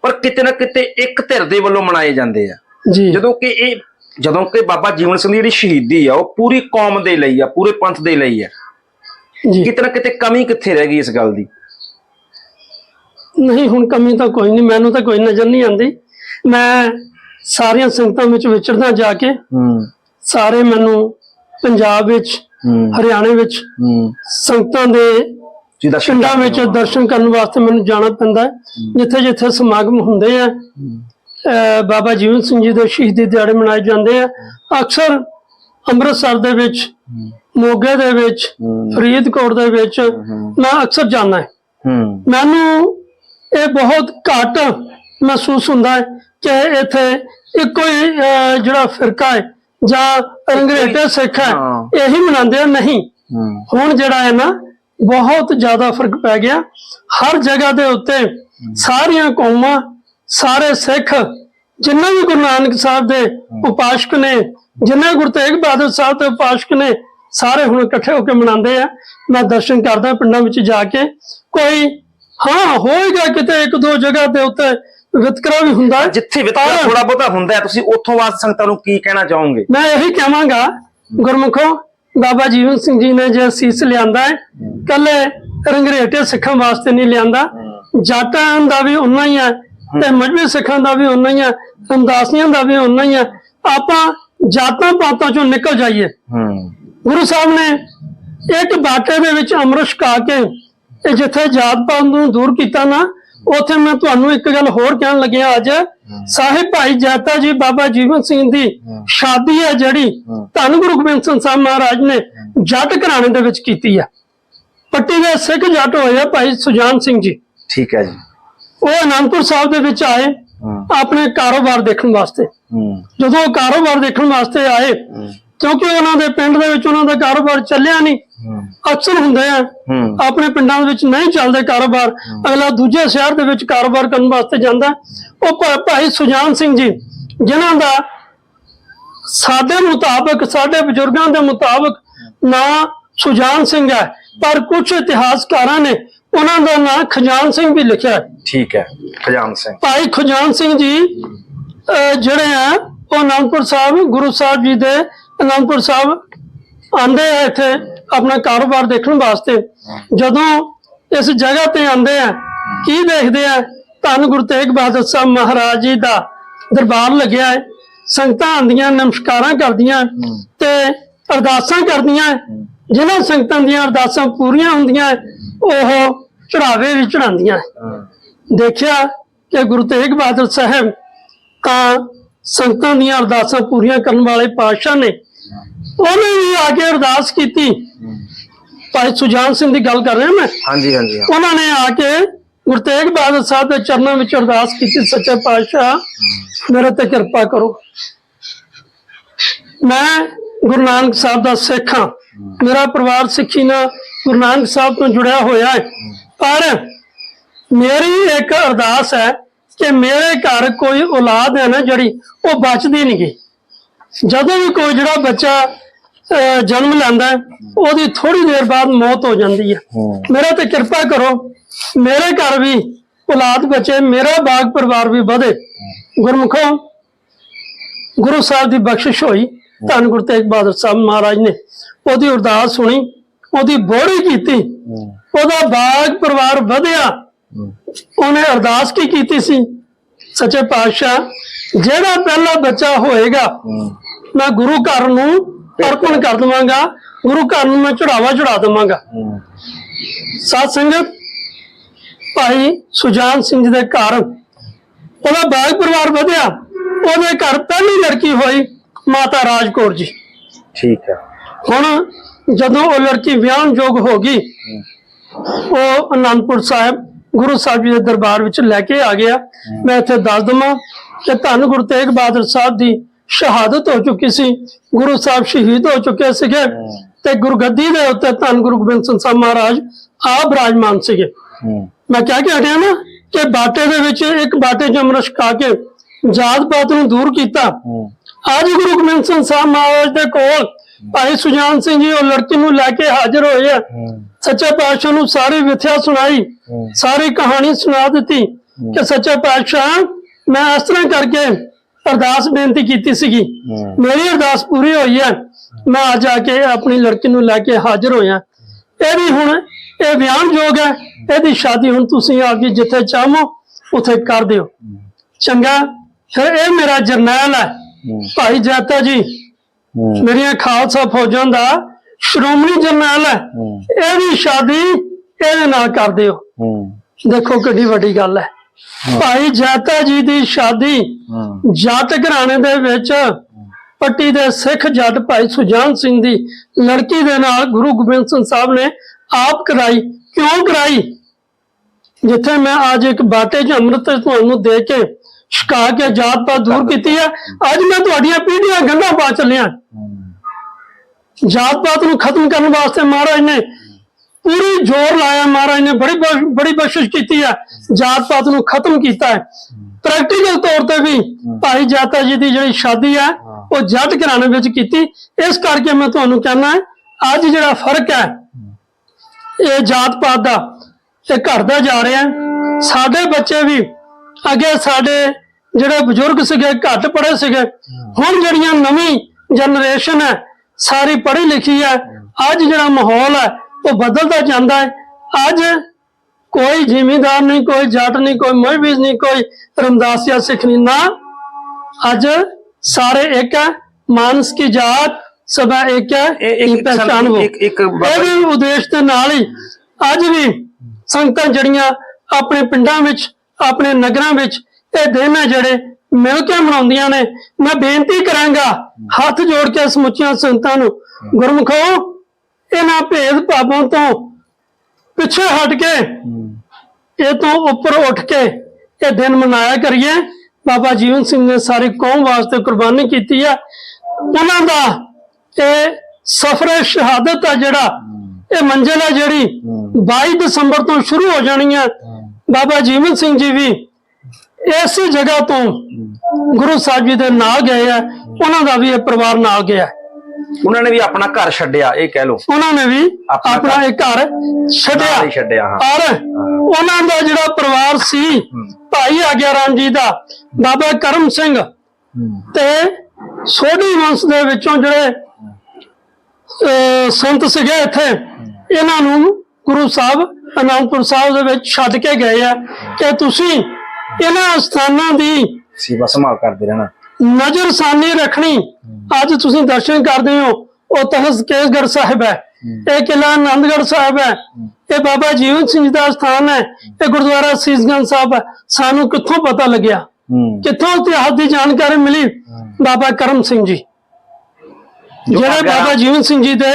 ਪਰ ਕਿਤੇ ਨਾ ਕਿਤੇ ਇੱਕ ਧਿਰ ਦੇ ਵੱਲੋਂ ਮਨਾਏ ਜਾਂਦੇ ਆ। ਜੀ। ਜਦੋਂ ਕਿ ਇਹ ਜਦੋਂ ਕਿ ਬਾਬਾ ਜੀਵਨ ਸਿੰਘ ਦੀ ਜਿਹੜੀ ਸ਼ਹੀਦੀ ਆ ਉਹ ਪੂਰੀ ਕੌਮ ਦੇ ਲਈ ਆ ਪੂਰੇ ਪੰਥ ਦੇ ਲਈ ਆ। ਜੀ। ਕਿਤੇ ਕਮੀ ਕਿੱਥੇ ਰਹਿ ਗਈ ਇਸ ਗੱਲ ਦੀ? ਨਹੀਂ ਹੁਣ ਕਮੀ ਤਾਂ ਕੋਈ ਨਹੀਂ ਮੈਨੂੰ ਤਾਂ ਕੋਈ ਨਜ਼ਰ ਨਹੀਂ ਆਉਂਦੀ। ਮੈਂ ਸਾਰੀਆਂ ਸੰਗਤਾਂ ਵਿੱਚ ਵਿਚਰਦਾ ਜਾ ਕੇ ਹੂੰ। ਸਾਰੇ ਮੈਨੂੰ ਪੰਜਾਬ ਵਿੱਚ ਹਰਿਆਣੇ ਵਿੱਚ ਸੰਗਤਾਂ ਦੇ ਪਿੰਡਾਂ ਵਿੱਚ ਦਰਸ਼ਨ ਕਰਨ ਵਾਸਤੇ ਮੈਨੂੰ ਜਾਣਾ ਪੈਂਦਾ ਜਿੱਥੇ ਜਿੱਥੇ ਸਮਾਗਮ ਹੁੰਦੇ ਆ ਬਾਬਾ ਜੀਵਨ ਸਿੰਘ ਜੀ ਦੇ ਸ਼ਹੀਦੀ ਦਿਹਾੜੇ ਮਨਾਏ ਜਾਂਦੇ ਆ। ਅਕਸਰ ਅੰਮ੍ਰਿਤਸਰ ਦੇ ਵਿੱਚ ਮੋਗੇ ਦੇ ਵਿੱਚ ਫਰੀਦਕੋਟ ਦੇ ਵਿੱਚ ਮੈਂ ਅਕਸਰ ਜਾਂਦਾ ਹੈ। ਮੈਨੂੰ ਇਹ ਬਹੁਤ ਘੱਟ ਮਹਿਸੂਸ ਹੁੰਦਾ ਹੈ ਕਿ ਇੱਥੇ ਇੱਕੋ ਹੀ ਜਿਹੜਾ ਫਿਰਕਾ ਹੈ ਜਾਂ ਅੰਗਰੇਜ਼ੇ ਸਿੱਖ ਹੈ। ਇਹੀ ਮਨਾਉਂਦੇ ਆ ਨਹੀਂ। ਹੁਣ ਜਿਹੜਾ ਹੈ ਨਾ ਬਹੁਤ ਜ਼ਿਆਦਾ ਫ਼ਰਕ ਪੈ ਗਿਆ। ਹਰ ਜਗ੍ਹਾ ਦੇ ਉੱਤੇ ਸਾਰੀਆਂ ਕੌਮਾਂ ਸਾਰੇ ਸਿੱਖ ਜਿੰਨੇ ਵੀ ਗੁਰੂ ਨਾਨਕ ਸਾਹਿਬ ਦੇ ਉਪਾਸ਼ਕ ਨੇ ਜਿੰਨੇ ਗੁਰੂ ਤੇਗ ਬਹਾਦਰ ਸਾਹਿਬ ਦੇ ਉਪਾਸ਼ਕ ਨੇ ਸਾਰੇ ਹੁਣ ਇਕੱਠੇ ਹੋ ਕੇ ਮਨਾਉਂਦੇ ਆ। ਮੈਂ ਦਰਸ਼ਨ ਕਰਦਾ ਪਿੰਡਾਂ ਵਿੱਚ ਜਾ ਕੇ। ਕੋਈ ਹਾਂ ਹੋਏਗਾ ਕਿਤੇ ਇੱਕ ਦੋ ਜਗ੍ਹਾ ਦੇ ਉੱਤੇ ਵਿਤਕਰਾ ਵੀ ਹੁੰਦਾ। ਜਿੱਥੇ ਵਿਤਕਰਾ ਥੋੜਾ ਬਹੁਤਾ ਹੁੰਦਾ ਤੁਸੀਂ ਉੱਥੋਂ ਵਾਸਤੇ ਸੰਗਤਾਂ ਨੂੰ ਕੀ ਕਹਿਣਾ ਚਾਹੋਗੇ? ਮੈਂ ਇਹੀ ਕਹਾਂਗਾ ਗੁਰਮੁਖੋ ਬਾਬਾ ਜੀਵਨ ਸਿੰਘ ਜੀ ਨੇ ਜੇ ਸੀਸ ਲਿਆਂਦਾ ਹੈ ਕੱਲੇ ਰੰਗਰੇਟੇ ਸਿੱਖਾਂ ਵਾਸਤੇ ਨਹੀਂ ਲਿਆਂਦਾ। ਜਾਟਾਂ ਦਾ ਵੀ ਉਨਾ ਹੀ ਹੈ ਤੇ ਮਜਬੀ ਸਿੱਖਾਂ ਦਾ ਵੀ ਉਨਾ ਹੀ ਹੈ ਰਮਦਾਸੀਆਂ ਦਾ ਵੀ ਉਨਾ ਹੀ ਹੈ ਆਪਾਂ ਜਾਤਾਂ ਪਾਤਾਂ ਚੋਂ ਨਿਕਲ ਜਾਈਏ। ਹੂੰ। ਗੁਰੂ ਸਾਹਿਬ ਨੇ ਇੱਕ ਬਾਟੇ ਦੇ ਵਿੱਚ ਅੰਮ੍ਰਿਤ ਛਕਾ ਕੇ ਇਹ ਜਿੱਥੇ ਜਾਤ ਪਾਤ ਨੂੰ ਦੂਰ ਕੀਤਾ ਨਾ ਉੱਥੇ ਮੈਂ ਤੁਹਾਨੂੰ ਇੱਕ ਗੱਲ ਹੋਰ ਕਹਿਣ ਲੱਗਿਆ ਅੱਜ। ਸਾਹਿਬ ਭਾਈ ਜਾਤਾ ਜੀ ਬਾਬਾ ਜੀਵਨ ਸਿੰਘ ਦੀ ਸ਼ਾਦੀ ਹੈ ਜਿਹੜੀ ਧੰਨ ਗੁਰੂ ਗੋਬਿੰਦ ਸਿੰਘ ਸਾਹਿਬ ਮਹਾਰਾਜ ਨੇ ਜੱਟ ਘਰਾਣੇ ਦੇ ਵਿੱਚ ਕੀਤੀ ਹੈ ਪੱਟੀ ਦੇ ਸਿੱਖ ਜੱਟ ਹੋਏ ਆ ਭਾਈ ਸੁਜਾਨ ਸਿੰਘ ਜੀ। ਠੀਕ ਹੈ ਜੀ। ਉਹ ਅਨੰਦਪੁਰ ਸਾਹਿਬ ਦੇ ਵਿੱਚ ਆਏ ਆਪਣੇ ਕਾਰੋਬਾਰ ਦੇਖਣ ਵਾਸਤੇ। ਜਦੋਂ ਉਹ ਕਾਰੋਬਾਰ ਦੇਖਣ ਵਾਸਤੇ ਆਏ ਕਿਉਂਕਿ ਉਹਨਾਂ ਦੇ ਪਿੰਡ ਦੇ ਵਿੱਚ ਉਹਨਾਂ ਦਾ ਕਾਰੋਬਾਰ ਚੱਲਿਆ ਨਹੀਂ ਅਕਸਰ ਹੁੰਦੇ ਆ ਆਪਣੇ ਪਿੰਡਾਂ ਦੇ ਵਿੱਚ ਨਹੀਂ ਚੱਲਦੇ ਕਾਰੋਬਾਰ। ਅਗਲਾ ਦੂਜੇ ਸ਼ਹਿਰ ਦੇ ਵਿੱਚ ਕਾਰੋਬਾਰ ਕਰਨ ਵਾਸਤੇ ਜਾਂਦਾ। ਉਹ ਭਾਈ ਸੁਜਾਨ ਸਿੰਘ ਜੀ ਜਿਨ੍ਹਾਂ ਦਾ ਸਾਡੇ ਮੁਤਾਬਕ ਸਾਡੇ ਬਜ਼ੁਰਗਾਂ ਦੇ ਮੁਤਾਬਕ ਨਾਂ ਸੁਜਾਨ ਸਿੰਘ ਹੈ ਪਰ ਕੁਝ ਇਤਿਹਾਸਕਾਰਾਂ ਨੇ ਉਹਨਾਂ ਦਾ ਨਾਂ ਖਜਾਨ ਸਿੰਘ ਵੀ ਲਿਖਿਆ ਹੈ। ਠੀਕ ਹੈ ਖਜਾਨ ਸਿੰਘ। ਭਾਈ ਖੁਜਾਨ ਸਿੰਘ ਜੀ ਅਹ ਜਿਹੜੇ ਆ ਉਹ ਅਨੰਦਪੁਰ ਸਾਹਿਬ ਗੁਰੂ ਸਾਹਿਬ ਜੀ ਦੇ ਅਨੰਦਪੁਰ ਸਾਹਿਬ ਆਂਦੇ ਆ ਇੱਥੇ ਆਪਣਾ ਕਾਰੋਬਾਰ ਦੇਖਣ ਵਾਸਤੇ। ਜਦੋਂ ਇਸ ਜਗ੍ਹਾ ਤੇ ਆਂਦੇ ਆ ਕੀ ਦੇਖਦੇ ਆ? ਧੰਨ ਗੁਰੂ ਤੇਗ ਬਹਾਦਰ ਸਾਹਿਬ ਮਹਾਰਾਜ ਜੀ ਦਾ ਦਰਬਾਰ ਲੱਗਿਆ ਹੈ। ਸੰਗਤਾਂ ਆਂਦੀਆਂ ਨਮਸਕਾਰਾਂ ਕਰਦੀਆਂ ਤੇ ਅਰਦਾਸਾਂ ਕਰਦੀਆਂ। ਜਿਨ੍ਹਾਂ ਸੰਗਤਾਂ ਦੀਆਂ ਅਰਦਾਸਾਂ ਪੂਰੀਆਂ ਹੁੰਦੀਆਂ ਉਹ ਚੜਾਵੇ ਵੀ ਚੜਾਉਂਦੀਆਂ। ਦੇਖਿਆ ਕਿ ਗੁਰੂ ਤੇਗ ਬਹਾਦਰ ਸਾਹਿਬ ਤਾਂ ਸੰਗਤਾਂ ਦੀਆਂ ਅਰਦਾਸਾਂ ਪੂਰੀਆਂ ਕਰਨ ਵਾਲੇ ਪਾਤਸ਼ਾਹ ਨੇ। ਉਹਨੇ ਵੀ ਆ ਕੇ ਅਰਦਾਸ ਕੀਤੀ। ਭਾਈ ਸੁਜਾਨ ਸਿੰਘ ਦੀ ਗੱਲ ਕਰ ਰਿਹਾ ਮੈਂ? ਹਾਂਜੀ ਹਾਂਜੀ ਉਹਨਾਂ ਨੇ ਆ ਕੇ ਗੁਰੂ ਤੇਗ ਬਹਾਦਰ ਸਾਹਿਬ ਦੇ ਚਰਨਾਂ ਵਿੱਚ ਅਰਦਾਸ ਕੀਤੀ ਸੱਚੇ ਪਾਤਸ਼ਾਹ ਮੇਰੇ ਤੇ ਕਿਰਪਾ ਕਰੋ। ਮੈਂ ਗੁਰੂ ਨਾਨਕ ਸਾਹਿਬ ਦਾ ਸਿੱਖ ਹਾਂ। ਮੇਰਾ ਪਰਿਵਾਰ ਸਿੱਖੀ ਨਾਲ ਗੁਰੂ ਨਾਨਕ ਸਾਹਿਬ ਤੋਂ ਜੁੜਿਆ ਹੋਇਆ ਹੈ। ਪਰ ਮੇਰੀ ਇੱਕ ਅਰਦਾਸ ਹੈ ਕਿ ਮੇਰੇ ਘਰ ਕੋਈ ਔਲਾਦ ਹੈ ਨਾ ਜਿਹੜੀ ਉਹ ਬਚਦੀ ਨਹੀਂ ਗਈ ਜਦੋਂ ਵੀ ਕੋਈ ਜਿਹੜਾ ਬੱਚਾ ਜਨਮ ਲੈਂਦਾ ਉਹਦੀ ਥੋੜੀ ਦੇਰ ਬਾਅਦ ਮੌਤ ਹੋ ਜਾਂਦੀ ਹੈ। ਮੇਰਾ ਤੇ ਕਿਰਪਾ ਕਰੋ ਮੇਰੇ ਘਰ ਵੀ ਔਲਾਦ ਬਚੇ ਮੇਰਾ ਬਾਗ ਪਰਿਵਾਰ ਵੀ ਵਧੇ। ਗੁਰਮੁਖੋ ਗੁਰੂ ਸਾਹਿਬ ਦੀ ਬਖਸ਼ਿਸ਼ ਹੋਈ। ਧੰਨ ਗੁਰੂ ਤੇਗ ਬਹਾਦਰ ਸਾਹਿਬ ਮਹਾਰਾਜ ਨੇ ਉਹਦੀ ਅਰਦਾਸ ਸੁਣੀ ਉਹਦੀ ਬੋੜੀ ਕੀਤੀ। ਉਹਦਾ ਬਾਗ ਪਰਿਵਾਰ ਵਧਿਆ। ਉਹਨੇ ਅਰਦਾਸ ਕੀ ਕੀਤੀ ਸੀ? ਸੱਚੇ ਪਾਤਸ਼ਾਹ ਜਿਹੜਾ ਪਹਿਲਾ ਬੱਚਾ ਹੋਏਗਾ ਮੈਂ ਗੁਰੂ ਘਰ ਨੂੰ ਅਰਪਣ ਕਰ ਦਵਾਂਗਾ। ਗੁਰੂ ਘਰ ਨੂੰ ਮੈਂ ਚੜਾਵਾ ਚੜਾ ਦਵਾਂਗਾ। ਸਾਧ ਸੰਗਤ ਭਾਈ ਸੁਜਾਨ ਸਿੰਘ ਦੇ ਘਰ ਉਹਦਾ ਬਾਗ ਪਰਿਵਾਰ ਵਧਿਆ। ਉਹਦੇ ਘਰ ਪਹਿਲੀ ਲੜਕੀ ਹੋਈ ਮਾਤਾ ਰਾਜਕੌਰ ਜੀ। ਠੀਕ ਹੈ। ਹੁਣ ਜਦੋਂ ਉਹ ਲੜਕੀ ਵਿਆਹਣਯੋਗ ਹੋ ਗਈ ਉਹ ਅਨੰਦਪੁਰ ਸਾਹਿਬ ਗੁਰੂ ਸਾਹਿਬ ਜੀ ਦੇ ਦਰਬਾਰ ਵਿੱਚ ਲੈ ਕੇ ਆ ਗਿਆ। ਮੈਂ ਇੱਥੇ ਦੱਸ ਦਵਾਂ ਕਿ ਧੰਨ ਗੁਰੂ ਤੇਗ ਬਹਾਦਰ ਸਾਹਿਬ ਦੀ ਸ਼ਹਾਦਤ ਹੋ ਚੁੱਕੀ ਸੀ। ਗੁਰੂ ਸਾਹਿਬ ਸ਼ਹੀਦ ਹੋ ਚੁੱਕੇ ਸੀਗੇ ਤੇ ਗੁਰਗੱਦੀ ਦੇ ਉੱਤੇ ਧੰਨ ਗੁਰੂ ਗੋਬਿੰਦ ਸਿੰਘ ਸਾਹਿਬ ਮਹਾਰਾਜ ਆਪ ਬਿਰਾਜਮਾਨ ਸੀਗੇ। ਮੈਂ ਕਹਿ ਕੇ ਹਟਿਆ ਨਾ ਕਿ ਬਾਟੇ ਦੇ ਵਿੱਚ ਇੱਕ ਬਾਟੇ ਚ ਅੰਮ੍ਰਿਤ ਛਕਾ ਕੇ ਜਾਤ ਪਾਤ ਨੂੰ ਦੂਰ ਕੀਤਾ। ਅੱਜ ਗੁਰੂ ਗੋਬਿੰਦ ਸਿੰਘ ਸਾਹਿਬ ਮਹਾਰਾਜ ਦੇ ਕੋਲ ਭਾਈ ਸੁਜਾਨ ਸਿੰਘ ਜੀ ਉਹ ਲੜਕੀ ਨੂੰ ਲੈ ਕੇ ਹਾਜ਼ਰ ਹੋਏ ਆ। ਸੱਚੇ ਪਾਤਸ਼ਾਹ ਨੂੰ ਸਾਰੀ ਵਿਥਿਆ ਸੁਣਾਈ ਸਾਰੀ ਕਹਾਣੀ ਸੁਣਾ ਦਿੱਤੀ ਕਿ ਸੱਚੇ ਪਾਤਸ਼ਾਹ ਮੈਂ ਇਸ ਤਰ੍ਹਾਂ ਕਰਕੇ ਅਰਦਾਸ ਬੇਨਤੀ ਕੀਤੀ ਸੀਗੀ। ਮੇਰੀ ਅਰਦਾਸ ਪੂਰੀ ਹੋਈ ਹੈ। ਮੈਂ ਅੱਜ ਆ ਕੇ ਆਪਣੀ ਲੜਕੀ ਨੂੰ ਲੈ ਕੇ ਹਾਜ਼ਰ ਹੋਇਆ। ਇਹ ਵੀ ਹੁਣ ਇਹ ਬਿਆਨਯੋਗ ਹੈ। ਇਹਦੀ ਸ਼ਾਦੀ ਹੁਣ ਤੁਸੀਂ ਆ ਕੇ ਜਿੱਥੇ ਚਾਹੋ ਉੱਥੇ ਕਰ ਦਿਓ। ਚੰਗਾ। ਫਿਰ ਇਹ ਮੇਰਾ ਜਰਨੈਲ ਹੈ। ਭਾਈ ਜਾਤਾ ਜੀ ਮੇਰੀਆਂ ਖਾਲਸਾ ਫੌਜਾਂ ਦਾ ਸ਼੍ਰੋਮਣੀ ਜਰਨੈਲ ਹੈ। ਇਹਦੀ ਸ਼ਾਦੀ ਇਹਦੇ ਨਾਲ ਕਰ ਦਿਓ। ਦੇਖੋ ਕਿੱਡੀ ਵੱਡੀ ਗੱਲ ਹੈ। ਭਾਈ ਜਾਤਾ ਜੀ ਦੀ ਸ਼ਾਦੀ ਜੱਟ ਘਰਾਣੇ ਦੇ ਵਿੱਚ ਪੱਟੀ ਦੇ ਸਿੱਖ ਜੱਟ ਭਾਈ ਸੁਜਾਨ ਸਿੰਘ ਦੀ ਲੜਕੀ ਦੇ ਨਾਲ ਗੁਰੂ ਗੋਬਿੰਦ ਸਿੰਘ ਸਾਹਿਬ ਨੇ ਆਪ ਕਰਾਈ ਕਿਉਂ ਕਰਾਈ? ਜਿੱਥੇ ਮੈਂ ਅੱਜ ਇੱਕ ਬਾਟੇ 'ਚ ਅੰਮ੍ਰਿਤ ਤੁਹਾਨੂੰ ਦੇ ਕੇ ਛਕਾ ਕੇ ਜਾਤ ਪਾਤ ਦੂਰ ਕੀਤੀ ਹੈ ਅੱਜ ਮੈਂ ਤੁਹਾਡੀਆਂ ਪੀੜ੍ਹੀਆਂ ਗੰਢਾਂ ਪਾ ਚੱਲਿਆ। ਜਾਤ ਪਾਤ ਨੂੰ ਖਤਮ ਕਰਨ ਵਾਸਤੇ ਮਹਾਰਾਜ ਨੇ ਪੂਰੀ ਜ਼ੋਰ ਲਾਇਆ, ਮਹਾਰਾਜ ਨੇ ਬੜੀ ਬੜੀ ਬਖਸ਼ਿਸ਼ ਕੀਤੀ ਹੈ। ਜਾਤ ਪਾਤ ਨੂੰ ਖਤਮ ਕੀਤਾ ਹੈ। ਪ੍ਰੈਕਟੀਕਲ ਤੌਰ ਤੇ ਵੀ ਭਾਈ ਜਾਤਾ ਜੀ ਦੀ ਜਿਹੜੀ ਸ਼ਾਦੀ ਹੈ, ਉਹ ਜੱਟ ਘਰਾਣੇ ਵਿੱਚ ਕੀਤੀ। ਇਸ ਕਰਕੇ ਮੈਂ ਤੁਹਾਨੂੰ ਕਹਿਣਾ ਅੱਜ ਜਿਹੜਾ ਫ਼ਰਕ ਹੈ, ਇਹ ਜਾਤ ਪਾਤ ਦਾ, ਇਹ ਘਟਦਾ ਜਾ ਰਿਹਾ ਸਾਡੇ ਬੱਚੇ ਵੀ ਅੱਗੇ ਸਾਡੇ ਜਿਹੜੇ ਬਜ਼ੁਰਗ ਸੀਗੇ, ਘੱਟ ਪੜ੍ਹੇ ਸੀਗੇ, ਹੁਣ ਜਿਹੜੀਆਂ ਨਵੀਂ ਜਨਰੇਸ਼ਨ ਹੈ ਸਾਰੀ ਪੜ੍ਹੀ ਲਿਖੀ ਹੈ। ਅੱਜ ਜਿਹੜਾ ਮਾਹੌਲ ਹੈ ਉਹ ਬਦਲਦਾ ਜਾਂਦਾ ਹੈ। ਅੱਜ ਕੋਈ ਜ਼ਿਮੀਂਦਾਰ ਨਹੀਂ ਕੋਈ ਜੱਟ ਨਹੀਂ ਕੋਈ ਮਹਿਬੀਜ਼ ਨਹੀਂ ਕੋਈ ਰਮਦਾਸੀਆ ਸਿੱਖ ਨਹੀਂ। ਨਾ ਅੱਜ ਸਾਰੇ ਇੱਕ ਹੈ। ਮਾਨਸ ਕੀ ਜਾਤ ਸਭਾ ਇੱਕ ਹੈ। ਇੱਕ- ਇਹ ਪਹਿਚਾਨ ਹੋ ਇੱਕ- ਵੀ ਉਦੇਸ਼ ਦੇ ਨਾਲ ਹੀ ਅੱਜ ਵੀ ਸੰਗਤਾਂ ਜਿਹੜੀਆਂ ਆਪਣੇ ਪਿੰਡਾਂ ਵਿੱਚ ਆਪਣੇ ਨਗਰਾਂ ਵਿੱਚ ਇਹ ਦਿਨ ਹੈ ਜਿਹੜੇ ਮਿਲ ਕੇ ਮਨਾਉਂਦੀਆਂ ਨੇ। ਮੈਂ ਬੇਨਤੀ ਕਰਾਂਗਾ ਹੱਥ ਜੋੜ ਕੇ ਸਮੁੱਚੀਆਂ ਸੰਗਤਾਂ ਨੂੰ ਗੁਰਮੁਖੋ ਇਹਨਾਂ ਭੇਦ ਭਾਵਾਂ ਤੋਂ ਪਿੱਛੇ ਹਟ ਕੇ ਇਹ ਤੋਂ ਉੱਪਰ ਉੱਠ ਕੇ ਇਹ ਦਿਨ ਮਨਾਇਆ ਕਰੀਏ। ਬਾਬਾ ਜੀਵਨ ਸਿੰਘ ਨੇ ਸਾਰੀ ਕੌਮ ਵਾਸਤੇ ਕੁਰਬਾਨੀ ਕੀਤੀ ਹੈ ਉਹਨਾਂ ਦਾ ਇਹ ਸਫਰ ਸ਼ਹਾਦਤ ਆ ਜਿਹੜਾ ਇਹ ਮੰਜ਼ਿਲ ਹੈ ਜਿਹੜੀ 22 ਦਸੰਬਰ ਤੋਂ ਸ਼ੁਰੂ ਹੋ ਜਾਣੀ ਹੈ। ਬਾਬਾ ਜੀਵਨ ਸਿੰਘ ਜੀ ਵੀ ਇਸੇ ਜਗ੍ਹਾ ਤੋਂ ਗੁਰੂ ਸਾਹਿਬ ਜੀ ਦੇ ਨਾਲ ਗਏ ਆ ਉਹਨਾਂ ਦਾ ਵੀ ਇਹ ਪਰਿਵਾਰ ਨਾਲ ਗਿਆ ਉਹਨਾਂ ਨੇ ਵੀ ਆਪਣਾ ਘਰ ਛੱਡਿਆ ਇਹ ਕਹਿ ਲਓ। ਉਹਨਾਂ ਨੇ ਵੀ ਆਪਣਾ ਇੱਕ ਘਰ ਛੱਡਿਆ। ਛੱਡਿਆ ਹਾਂ। ਔਰ ਉਹਨਾਂ ਦਾ ਜਿਹੜਾ ਪਰਿਵਾਰ ਸੀ ਭਾਈ ਆਗਿਆ ਰਾਮ ਜੀ ਦਾ ਬਾਬਾ ਕਰਮ ਸਿੰਘ ਤੇ ਸੋਢੀ ਵੰਸ਼ ਦੇ ਵਿੱਚੋਂ ਜਿਹੜੇ ਸੰਤ ਸੀਗੇ ਇੱਥੇ ਇਹਨਾਂ ਨੂੰ ਗੁਰੂ ਸਾਹਿਬ ਅਨੰਦਪੁਰ ਸਾਹਿਬ ਦੇ ਵਿੱਚ ਛੱਡ ਕੇ ਗਏ ਆ। ਕਿ ਤੁਸੀਂ ਇਹਨਾਂ ਸਥਾਨਾਂ ਦੀ ਸੇਵਾ ਸੰਭਾਲ ਕਰਦੇ ਰਹਿਣਾ। ਨਜ਼ਰਸਾਨੀ ਰੱਖਣੀ। ਅੱਜ ਤੁਸੀਂ ਦਰਸ਼ਨ ਕਰਦੇ ਹੋ ਉਹ ਤਖਤ ਕੇਸਗੜ੍ਹ ਸਾਹਿਬ ਹੈ। ਇਹ ਕਿਲਾ ਆਨੰਦਗੜ੍ਹ ਸਾਹਿਬ ਹੈ। ਇਹ ਬਾਬਾ ਜੀਵਨ ਸਿੰਘ ਦਾ ਸਥਾਨ ਹੈ। ਇਹ ਗੁਰਦੁਆਰਾ ਸੀਸਗੰਜ ਸਾਹਿਬ ਹੈ। ਸਾਨੂੰ ਕਿੱਥੋਂ ਪਤਾ ਲੱਗਿਆ? ਕਿੱਥੋਂ ਇਤਿਹਾਸ ਦੀ ਜਾਣਕਾਰੀ ਮਿਲੀ? ਬਾਬਾ ਕਰਮ ਸਿੰਘ ਜੀ। ਜਿਹੜੇ ਬਾਬਾ ਜੀਵਨ ਸਿੰਘ ਜੀ ਦੇ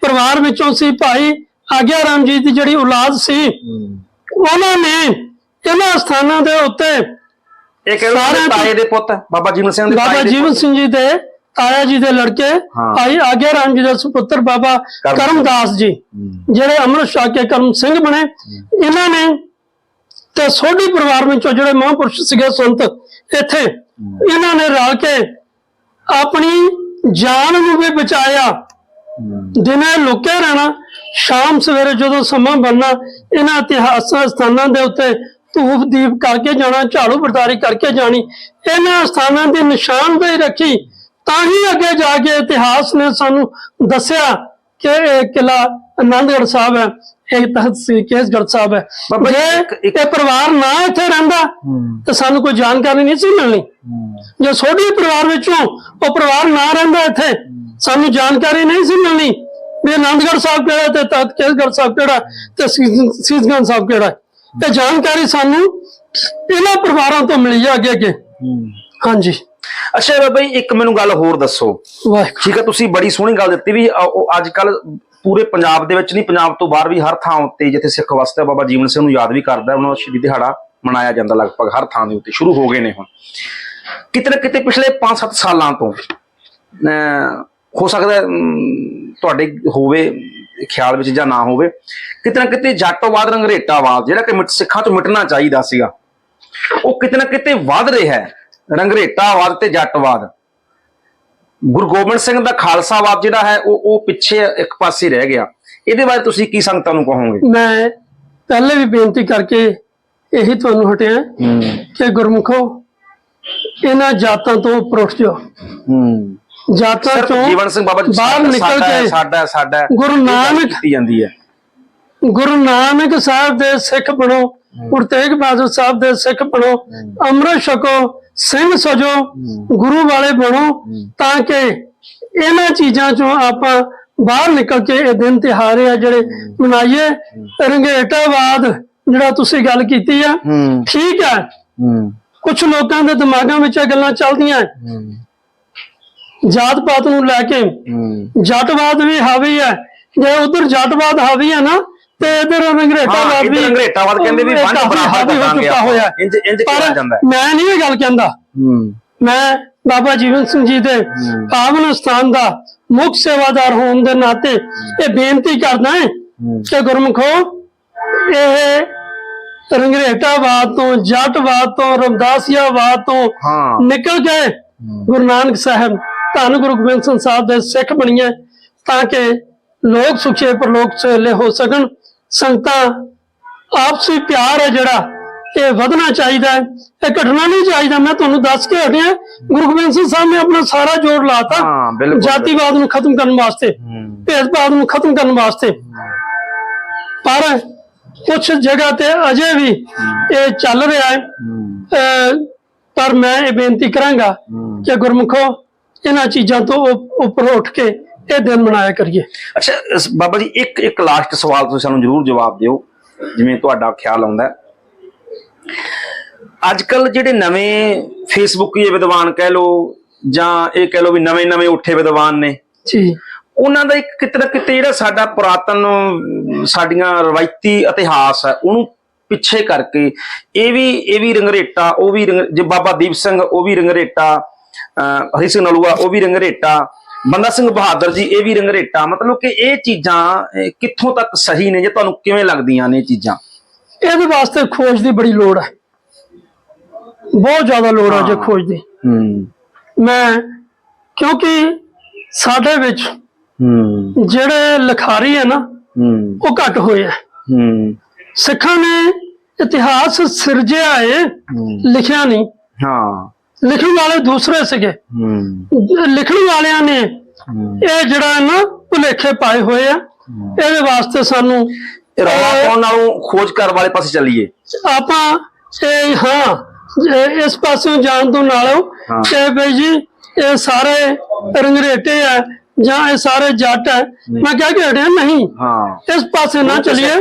ਪਰਿਵਾਰ ਵਿੱਚੋਂ ਸੀ ਭਾਈ ਆਗਿਆ ਰਾਮ ਜੀ ਦੀ ਜਿਹੜੀ ਔਲਾਦ ਸੀ ਉਹਨਾਂ ਨੇ ਇਹਨਾਂ ਸਥਾਨਾਂ ਦੇ ਉੱਤੇ ਇਹ ਕਹਿ ਲਓ ਸਾਰਿਆਂ ਉਹਦੇ ਤੋਂ- ਤਾਏ ਦੇ ਪੁੱਤ? ਬਾਬਾ ਜੀਵਨ ਸਿੰਘ ਦੇ ਬਾਬਾ ਜੀਵਨ। ਸਿੰਘ ਜੀ ਦੇ ਤਾਇਆ ਜੀ ਦੇ ਲੜਕੇ। ਭਾਈ ਆਗਿਆ ਰਾਮ ਜੀ ਦੇ ਸੁਪੁੱਤਰ ਬਾਬਾ ਕਰਮ- ਕਰਮਦਾਸ ਜੀ ਜਿਹੜੇ ਅੰਮ੍ਰਿਤ ਛਕ ਕੇ ਕਰਮ ਸਿੰਘ ਬਣੇ। ਇਹਨਾਂ ਨੇ ਤੇ ਸੋਢੀ ਪਰਿਵਾਰ ਵਿੱਚੋਂ ਜਿਹੜੇ ਮਹਾਂਪੁਰਸ਼ ਸੀਗੇ ਸੰਤ ਇੱਥੇ ਇਹਨਾਂ ਨੇ ਰਲ ਕੇ ਆਪਣੀ ਜਾਨ ਨੂੰ ਵੀ ਬਚਾਇਆ। ਦਿਨੇ ਲੁਕੇ ਰਹਿਣਾ ਸ਼ਾਮ ਸਵੇਰੇ ਜਦੋਂ ਸਮਾਂ ਬਣਨਾ ਇਹਨਾਂ ਇਤਿਹਾਸਕ ਸਥਾਨਾਂ ਦੇ ਉੱਤੇ ਧੂਪ ਦੀਪ ਕਰਕੇ ਜਾਣਾ ਝਾੜੂ ਬਰਦਾਰੀ ਕਰਕੇ ਜਾਣੀ ਇਹਨਾਂ ਸਥਾਨਾਂ ਦੀ ਨਿਸ਼ਾਨਦੇਹੀ ਰੱਖੀ। ਤਾਂ ਹੀ ਅੱਗੇ ਜਾ ਕੇ ਇਤਿਹਾਸ ਨੇ ਸਾਨੂੰ ਦੱਸਿਆ ਕਿ ਇਹ ਕਿਲਾ ਆਨੰਦਗੜ੍ਹ ਸਾਹਿਬ ਹੈ ਇਹ ਤਖਤ ਸ੍ਰੀ ਕੇਸਗੜ੍ਹ ਸਾਹਿਬ ਹੈ। ਜੀ, ਇਹ ਪਰਿਵਾਰ ਨਾ ਇੱਥੇ ਰਹਿੰਦਾ ਤਾਂ ਸਾਨੂੰ ਕੋਈ ਜਾਣਕਾਰੀ ਨਹੀਂ ਸੀ ਮਿਲਣੀ। ਜੇ ਸੋਢੀ ਪਰਿਵਾਰ ਵਿੱਚੋਂ ਉਹ ਪਰਿਵਾਰ ਨਾ ਰਹਿੰਦਾ ਇੱਥੇ ਸਾਨੂੰ ਜਾਣਕਾਰੀ ਨਹੀਂ ਸੀ ਮਿਲਣੀ ਵੀ ਆਨੰਦਗੜ੍ਹ ਸਾਹਿਬ ਕਿਹੜਾ ਤੇ ਤਖਤ ਕੇਸਗੜ੍ਹ ਸਾਹਿਬ ਕਿਹੜਾ ਤੇ ਸੀਸ- ਸੀਸਗੰਜ ਸਾਹਿਬ ਕਿਹੜਾ ਇਹ ਜਾਣਕਾਰੀ ਸਾਨੂੰ ਇਹਨਾਂ ਪਰਿਵਾਰਾਂ ਤੋਂ ਮਿਲੀ ਹੈ ਅੱਗੇ ਅੱਗੇ। ਹਾਂਜੀ। ਅੱਛਾ ਬਾਬਾ ਜੀ ਇੱਕ ਮੈਨੂੰ ਗੱਲ ਹੋਰ ਦੱਸੋ। ਵਾਹਿਗੁਰੂ। ਠੀਕ ਹੈ ਤੁਸੀਂ ਬੜੀ ਸੋਹਣੀ ਗੱਲ ਦਿੱਤੀ ਵੀ ਅੱਜ ਕੱਲ ਪੂਰੇ ਪੰਜਾਬ ਦੇ ਵਿੱਚ ਨਹੀਂ ਪੰਜਾਬ ਤੋਂ ਬਾਹਰ ਵੀ ਹਰ ਥਾਂ ਉੱਤੇ ਜਿੱਥੇ ਸਿੱਖ ਵਸਦਾ ਬਾਬਾ ਜੀਵਨ ਸਿੰਘ ਨੂੰ ਯਾਦ ਵੀ ਕਰਦਾ ਉਹਨਾਂ ਦਾ ਸ਼ਹੀਦੀ ਦਿਹਾੜਾ ਮਨਾਇਆ ਜਾਂਦਾ ਲਗਭਗ ਹਰ ਥਾਂ ਦੇ ਉੱਤੇ ਸ਼ੁਰੂ ਹੋ ਗਏ ਨੇ ਹੁਣ। ਕਿਤੇ ਨਾ ਕਿਤੇ ਪਿਛਲੇ 5-7 ਸਾਲਾਂ ਤੋਂ ਹੋ ਸਕਦਾ ਤੁਹਾਡੇ ਹੋਵੇ ਖਿਆਲ ਵਿੱਚ ਜਾਂ ਨਾ ਹੋਵੇ ਕਿਤੇ ਨਾ ਕਿਤੇ ਜੱਟਵਾਦ ਰੰਗਰੇਟਾਵਾਦ ਜਿਹੜਾ ਕਿ ਸਿੱਖਾਂ ਤੋਂ ਮਿਟਣਾ ਚਾਹੀਦਾ ਸੀਗਾ ਉਹ ਕਿਤੇ ਨਾ ਕਿਤੇ ਵੱਧ ਰਿਹਾ ਹੈ ਰੰਗਰੇਟਾਵਾਦ ਤੇ ਜੱਟਵਾਦ ਗੁਰੂ ਗੋਬਿੰਦ ਸਿੰਘ ਦਾ ਖਾਲਸਾਵਾਦ ਜਿਹੜਾ ਹੈ ਉਹ ਉਹ ਪਿੱਛੇ ਇੱਕ ਪਾਸੇ ਰਹਿ ਗਿਆ। ਇਹਦੇ ਬਾਰੇ ਤੁਸੀਂ ਕੀ ਸੰਗਤਾਂ ਨੂੰ ਕਹੋਗੇ? ਮੈਂ ਪਹਿਲੇ ਵੀ ਬੇਨਤੀ ਕਰਕੇ ਇਹੀ ਤੁਹਾਨੂੰ ਹਟਿਆ ਕਿ ਗੁਰਮੁਖੋ ਇਹਨਾਂ ਜਾਤਾਂ ਤੋਂ ਉੱਪਰ ਉੱਠ ਜਾਓ ਹੂੰ। ਜਾਤਾਂ ਸਿਰਫ ਚੋਂ ਜੀਵਨ ਸਿੰਘ ਬਾਬਾ ਜੀ ਬਾਹਰ ਸਾਡਾ- ਨਿਕਲ ਸਾਡਾ ਹੈ, ਕੇ ਸਾਡਾ ਸਾਡਾ ਹੈ। ਗੁਰੂ ਇਹ ਗੱਲ ਨਾਨਕ- ਕੀਤੀ ਜਾਂਦੀ ਹੈ। ਗੁਰੂ ਨਾਨਕ ਸਾਹਿਬ ਦੇ ਸਿੱਖ ਬਣੋ ਗੁਰੂ ਤੇਗ ਬਹਾਦਰ ਸਾਹਿਬ ਦੇ ਸਿੱਖ ਬਣੋ ਅੰਮ੍ਰਿਤ ਛਕੋ ਸਿੰਘ ਸਜੋ ਗੁਰੂ ਵਾਲੇ ਬਣੋ ਤਾਂ ਕਿ ਇਹਨਾਂ ਚੀਜ਼ਾਂ ਚੋਂ ਆਪਾਂ ਬਾਹਰ ਨਿਕਲ ਕੇ ਇਹ ਦਿਨ ਤਿਹਾਰ ਆ ਜਿਹੜੇ ਮਨਾਈਏ। ਰੰਗੇਟਾਵਾਦ ਜਿਹੜਾ ਤੁਸੀਂ ਗੱਲ ਕੀਤੀ ਆ ਹੂੰ। ਠੀਕ ਹੈ ਹੂੰ। ਕੁਝ ਲੋਕਾਂ ਦੇ ਦਿਮਾਗਾਂ ਵਿੱਚ ਇਹ ਗੱਲਾਂ ਚੱਲਦੀਆਂ। ਜਾਤ ਪਾਤ ਨੂੰ ਲੈ ਕੇ। ਜੱਟਵਾਦ ਵੀ ਹਾਵੀ ਹੈ। ਜੇ ਉਧਰ ਜੱਟਵਾਦ ਹਾਵੀ ਹੈ ਨਾ ਤੇ ਇਧਰ ਹਾਂ, ਰੰਗਰੇਟਾਵਾਦ ਇੱਧਰ ਵੀ ਰੰਗਰੇਟਾਵਾਦ ਕਹਿੰਦੇ ਵੀ ਵੰਡ ਬਰਾਬਰ ਕਰਾਂਗੇ ਚੁੱਕਾ। ਹੋਇਆ। ਇੰਝ- ਇੰਝ ਕਿਹਾ ਜਾਂਦਾ। ਮੈਂ ਨਹੀਂ ਇਹ ਗੱਲ ਕਹਿੰਦਾ। ਮੈਂ ਬਾਬਾ ਜੀਵਨ ਸਿੰਘ ਜੀ ਦੇ ਪਾਵਨ ਸਥਾਨ ਦਾ ਮੁੱਖ ਸੇਵਾਦਾਰ ਹੋਣ ਦੇ ਨਾਤੇ ਇਹ ਬੇਨਤੀ ਕਰਦਾ ਹਾਂ ਕਿ ਗੁਰਮਖੋ ਇਹ ਰੰਗਰੇਟਾਵਾਦ ਤੋਂ ਜੱਟਵਾਦ ਤੋਂ ਰਮਦਾਸੀਆਵਾਦ ਤੋਂ ਨਿਕਲ ਕੇ ਗੁਰੂ ਨਾਨਕ ਸਾਹਿਬ ਧੰਨ ਗੁਰੂ ਗੋਬਿੰਦ ਸਿੰਘ ਸਾਹਿਬ ਦੇ ਸਿੱਖ ਬਣੀਏ ਤਾਂ ਕਿ ਲੋਕ ਸੁਖੇ ਪਰਲੋਕ ਸੇਲੇ ਹੋ ਸਕਣ। ਸੰਗਤਾਂ ਆਪਸੀ ਪਿਆਰ ਹੈ ਜਿਹੜਾ ਇਹ ਵਧਣਾ ਚਾਹੀਦਾ ਹੈ ਇਹ ਘਟਣਾ ਨਹੀਂ ਚਾਹੀਦਾ। ਮੈਂ ਤੁਹਾਨੂੰ ਦੱਸ ਕੇ ਹਟਿਆ ਗੁਰੂ ਗੋਬਿੰਦ ਸਿੰਘ ਸਾਹਿਬ ਨੇ ਆਪਣਾ ਸਾਰਾ ਜ਼ੋਰ ਲਾਤਾ। ਜਾਤੀਵਾਦ ਨੂੰ ਖਤਮ ਕਰਨ ਵਾਸਤੇ ਭੇਦਭਾਵ ਨੂੰ ਖਤਮ ਕਰਨ ਵਾਸਤੇ। ਪਰ ਕੁਝ ਜਗ੍ਹਾ ਤੇ ਅਜੇ ਵੀ ਇਹ ਚੱਲ ਰਿਹਾ ਹੈ। ਪਰ ਮੈਂ ਇਹ ਬੇਨਤੀ ਕਰਾਂਗਾ ਕਿ ਗੁਰਮੁਖੋ ਇਹਨਾਂ ਚੀਜ਼ਾਂ ਤੋਂ ਉਪ- ਉੱਪਰ ਉੱਠ ਕੇ ਇਹ ਦਿਨ ਮਨਾਇਆ ਕਰੀਏ। ਅੱਛਾ ਬਾਬਾ ਜੀ ਇੱਕ ਇੱਕ ਲਾਸਟ ਸਵਾਲ ਤੁਸੀਂ ਸਾਨੂੰ ਜ਼ਰੂਰ ਜਵਾਬ ਦਿਓ ਜਿਵੇਂ ਤੁਹਾਡਾ ਖਿਆਲ ਆਉਂਦਾ ਅੱਜ ਕੱਲ ਜਿਹੜੇ ਨਵੇਂ ਫੇਸਬੁੱਕੀ ਵਿਦਵਾਨ ਕਹਿ ਲੋ ਜਾਂ ਇਹ ਕਹਿ ਲੋ ਵੀ ਨਵੇਂ ਨਵੇਂ ਉੱਠੇ ਵਿਦਵਾਨ ਨੇ ਜੀ। ਉਹਨਾਂ ਦਾ ਇੱਕ ਕਿਤੇ ਨਾ ਕਿਤੇ ਜਿਹੜਾ ਸਾਡਾ ਪੁਰਾਤਨ ਸਾਡੀਆਂ ਰਵਾਇਤੀ ਇਤਿਹਾਸ ਹੈ ਉਹਨੂੰ ਪਿੱਛੇ ਕਰਕੇ ਇਹ ਵੀ ਇਹ ਵੀ ਰੰਗਰੇਟਾ ਉਹ ਵੀ ਜੇ ਬਾਬਾ ਦੀਪ ਸਿੰਘ ਉਹ ਵੀ ਰੰਗਰੇਟਾ ਹਰੀ ਸਿੰਘ ਨਲੂਆ ਉਹ ਵੀ ਰੰਗਰੇਟਾ। ਬੰਦਾ ਸਿੰਘ ਬਹਾਦਰ ਜੀ ਇਹ ਵੀ ਰੰਗਰੇਟਾ। ਮਤਲਬ ਕਿ ਇਹ ਚੀਜ਼ਾਂ ਕਿੱਥੋਂ ਤੱਕ ਸਹੀ ਨੇ ਜੇ ਤੁਹਾਨੂੰ ਕਿਵੇਂ ਲੱਗਦੀਆਂ ਨੇ ਇਹ ਚੀਜ਼ਾਂ? ਇਹਦੇ ਵਾਸਤੇ ਖੋਜ ਦੀ ਬੜੀ ਲੋੜ ਹੈ। ਬਹੁਤ ਜ਼ਿਆਦਾ ਲੋੜ ਹੈ ਜੇ। ਖੋਜ ਦੀ। ਹੂੰ। ਮੈਂ ਕਿਉਂਕਿ ਸਾਡੇ ਵਿੱਚ ਹੂੰ। ਜਿਹੜੇ ਲਿਖਾਰੀ ਹੈ ਨਾ ਹੂੰ। ਉਹ ਘੱਟ ਹੋਏ ਆ ਹੂੰ। ਸਿੱਖਾਂ ਨੇ ਇਤਿਹਾਸ ਸਿਰਜਿਆ ਹੂੰ। ਲਿਖਿਆ ਨਹੀਂ। ਹਾਂ। ਲਿਖਣ ਵਾਲੇ ਦੂਸਰੇ ਸੀਗੇ। ਲਿਖਣ ਵਾਲਿਆਂ ਨੇ। ਇਹ ਜਿਹੜਾ ਨਾ ਭੁਲੇਖੇ ਪਾਏ ਹੋਏ ਆ ਇਹਦੇ ਵਾਸਤੇ ਸਾਨੂੰ ਰੌਲਾ ਪਾਉਣ ਨਾਲੋਂ ਖੋਜ ਕਰ ਵਾਲੇ ਪਾਸੇ ਚੱਲੀਏ। ਆਪਾਂ ਇਹ ਹਾਂ ਇਸ ਪਾਸਿਓਂ ਜਾਣ ਤੋਂ ਨਾਲੋਂ। ਕਿ ਬਈ ਜੀ ਇਹ ਸਾਰੇ ਰੰਗਰੇਟੇ ਆ ਜਾਂ ਇਹ ਸਾਰੇ ਜੱਟ ਹੈ ਮੈਂ ਕਿਹਾ ਕਿ ਹਟਿਆ ਨਹੀਂ। ਹਾਂ। ਇਸ ਪਾਸੇ ਨਾ ਤਾਂ ਚੱਲੀਏ।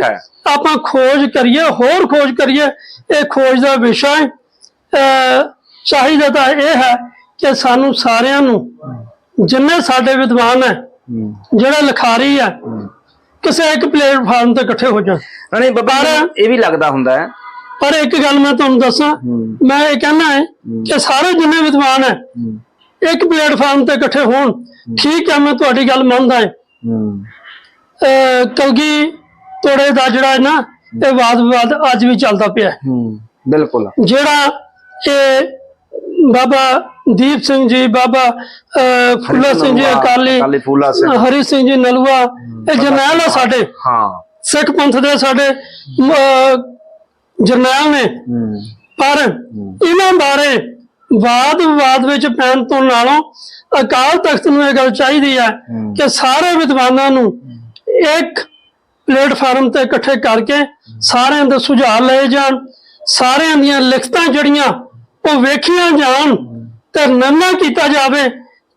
ਆਪਾਂ ਖੋਜ ਕਰੀਏ ਹੋਰ ਖੋਜ ਕਰੀਏ। ਇਹ ਖੋਜ ਦਾ ਵਿਸ਼ਾ ਹੈ। ਚਾਹੀਦਾ ਤਾਂ ਇਹ ਹੈ ਕਿ ਸਾਨੂੰ ਸਾਰਿਆਂ ਨੂੰ ਜਿੰਨੇ ਸਾਡੇ ਵਿਦਵਾਨ ਹੈ ਜਿਹੜਾ ਲਿਖਾਰੀ ਹੈ ਕਿਸੇ ਇੱਕ ਪਲੇਟਫਾਰਮ ਤੇ ਇਕੱਠੇ ਹੋ ਜਾਣ। ਨਹੀਂ ਬੱਬਾ ਇਹ ਵੀ ਲੱਗਦਾ ਹੁੰਦਾ ਹੈ। ਪਰ ਇੱਕ ਗੱਲ ਮੈਂ ਤੁਹਾਨੂੰ ਦੱਸਾਂ। ਮੈਂ ਇਹ ਕਹਿਣਾ ਹੈ ਕਿ ਸਾਰੇ ਜਿੰਨੇ ਵਿਦਵਾਨ ਹੈ ਇੱਕ ਪਲੇਟਫਾਰਮ ਤੇ ਇਕੱਠੇ ਹੋਣ ਠੀਕ ਹੈ ਮੈਂ ਤੁਹਾਡੀ ਗੱਲ ਮੰਨਦਾ ਹਾਂ। ਕਿਉਂਕਿ ਤੋੜੇ ਦਾ ਜਿਹੜਾ ਹੈ ਨਾ ਇਹ ਵਾਦ ਵਿਵਾਦ ਅੱਜ ਵੀ ਚੱਲਦਾ ਪਿਆ। ਹੂੰ। ਬਿਲਕੁਲ। ਜਿਹੜਾ ਇਹ ਬਾਬਾ ਦੀਪ ਸਿੰਘ ਜੀ ਬਾਬਾ ਫੁੱਲਾ ਸਿੰਘ ਜੀ ਅਕਾਲੀ ਹਰੀ ਸਿੰਘ ਜੀ ਨਲੂਆ ਇਹ ਜਰਨੈਲ ਆ ਸਾਡੇ। ਹਾਂ। ਸਿੱਖ ਪੰਥ ਦੇ ਸਾਡੇ ਜਰਨੈਲ ਨੇ। ਪਰ ਇਹਨਾਂ ਬਾਰੇ ਵਾਦ ਵਿਵਾਦ ਵਿੱਚ ਪੈਣ ਤੋਂ ਨਾਲੋਂ ਅਕਾਲ ਤਖਤ ਨੂੰ ਇਹ ਗੱਲ ਚਾਹੀਦੀ ਹੂੰ। ਕਿ ਸਾਰੇ ਵਿਦਵਾਨਾਂ ਨੂੰ ਇੱਕ ਪਲੇਟਫਾਰਮ ਤੇ ਇਕੱਠੇ ਕਰਕੇ ਸਾਰਿਆਂ ਦੇ ਸੁਝਾਅ ਲਏ ਜਾਣ ਸਾਰਿਆਂ ਦੀਆਂ ਲਿਖਤਾਂ ਜਿਹੜੀਆਂ ਉਹ ਵੇਖੀਆਂ ਜਾਣ ਤੇ ਨਿਰਣਾ ਕੀਤਾ ਜਾਵੇ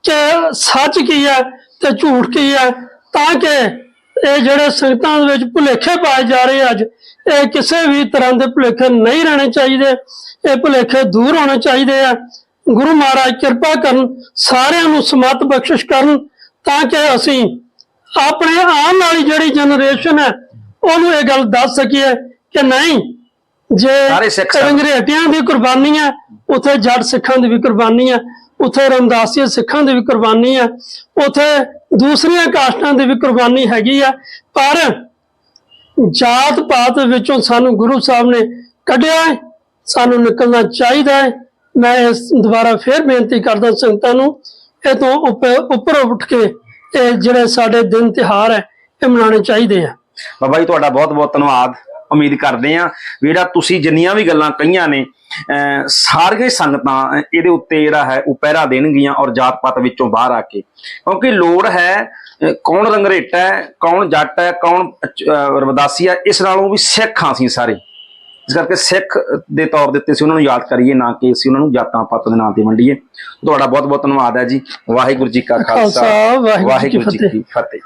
ਕਿ ਸੱਚ ਕੀ ਹੈ ਤੇ ਝੂਠ ਕੀ ਹੈ, ਤਾਂ ਕਿ ਇਹ ਜਿਹੜੇ ਸੰਗਤਾਂ ਦੇ ਵਿੱਚ ਭੁਲੇਖੇ ਪਾਏ ਜਾ ਰਹੇ ਅੱਜ, ਇਹ ਕਿਸੇ ਵੀ ਤਰ੍ਹਾਂ ਦੇ ਭੁਲੇਖੇ ਨਹੀਂ ਰਹਿਣੇ ਚਾਹੀਦੇ, ਇਹ ਭੁਲੇਖੇ ਦੂਰ ਹੋਣੇ ਚਾਹੀਦੇ ਆ। ਗੁਰੂ ਮਹਾਰਾਜ ਕਿਰਪਾ ਕਰਨ, ਸਾਰਿਆਂ ਨੂੰ ਸਮਤ ਬਖਸ਼ਿਸ਼ ਕਰਨ, ਤਾਂ ਕਿ ਅਸੀਂ ਆਪਣੇ ਆਉਣ ਵਾਲੀ ਜਿਹੜੀ ਜਨਰੇਸ਼ਨ ਹੈ, ਉਹਨੂੰ ਇਹ ਗੱਲ ਦੱਸ ਸਕੀਏ ਕਿ ਨਹੀਂ ਜੇ ਸਾਰੇ ਸਿੱਖ ਸਨ। ਅੰਗਰੇਟਿਆਂ ਦੀ ਕੁਰਬਾਨੀ ਹੈ ਉੱਥੇ ਜੱਟ ਸਿੱਖਾਂ ਦੀ ਵੀ ਕੁਰਬਾਨੀ ਹੈ ਉੱਥੇ ਰਮਦਾਸੀਆ ਸਿੱਖਾਂ ਦੀ ਵੀ ਕੁਰਬਾਨੀ ਹੈ ਉੱਥੇ ਦੂਸਰੀਆਂ ਕਾਸਟਾਂ ਦੀ ਵੀ ਕੁਰਬਾਨੀ ਹੈਗੀ ਆ ਪਰ ਜਾਤ ਪਾਤ ਵਿੱਚੋਂ ਸਾਨੂੰ ਗੁਰੂ ਸਾਹਿਬ ਨੇ ਕੱਢਿਆ ਸਾਨੂੰ ਨਿਕਲਣਾ ਚਾਹੀਦਾ ਹੈ ਮੈਂ ਇਸ ਦੁਬਾਰਾ ਫੇਰ ਬੇਨਤੀ ਕਰਦਾ ਸੰਗਤਾਂ ਨੂੰ ਇਹ ਤੋਂ ਉੱਪਰ ਉੱਪਰ ਉੱਠ ਕੇ ਇਹ ਜਿਹੜੇ ਸਾਡੇ ਦਿਨ ਤਿਹਾਰ ਹੈ ਇਹ ਮਨਾਉਣੇ ਚਾਹੀਦੇ ਆ ਬਾਬਾ ਜੀ ਤੁਹਾਡਾ ਬਹੁਤ ਬਹੁਤ ਧੰਨਵਾਦ ਉਮੀਦ ਕਰਦੇ ਆ ਜਿਹੜਾ ਤੁਸੀਂ ਜਿੰਨੀਆਂ ਵੀ ਗੱਲਾਂ ਕਹੀਆਂ ਨੇ ਸਾਰੀਆਂ ਸੰਗਤਾਂ ਇਹਦੇ ਉੱਤੇ ਜਿਹੜਾ ਹੈ ਉਹ ਪਹਿਰਾ ਦੇਣਗੀਆਂ ਔਰ ਜਾਤ ਪਾਤ ਵਿੱਚੋਂ ਬਾਹਰ ਆ ਕੇ। ਕਿਉਂਕਿ ਲੋੜ ਹੈ ਕੌਣ ਰੰਗਰੇਟਾ ਹੈ ਕੌਣ ਜੱਟ ਹੈ ਕੌਣ ਰਵਿਦਾਸੀ ਹੈ ਇਸ ਨਾਲੋਂ ਵੀ ਸਿੱਖ ਹਾਂ ਅਸੀਂ ਸਾਰੇ। ਇਸ ਕਰਕੇ ਸਿੱਖ ਦੇ ਤੌਰ ਦੇ ਉੱਤੇ ਅਸੀਂ ਉਹਨਾਂ ਨੂੰ ਯਾਦ ਕਰੀਏ ਨਾ ਕਿ ਅਸੀਂ ਉਹਨਾਂ ਨੂੰ ਜਾਤਾਂ ਪਾਤਾਂ ਦੇ ਨਾਂ ਤੇ ਵੰਡੀਏ। ਤੁਹਾਡਾ ਬਹੁਤ ਬਹੁਤ ਧੰਨਵਾਦ ਹੈ ਜੀ। ਵਾਹਿਗੁਰੂ ਜੀ ਕਾ ਖਾਲਸਾ ਵਾਹਿਗੁਰੂ ਜੀ ਕੀ ਫਤਿਹ।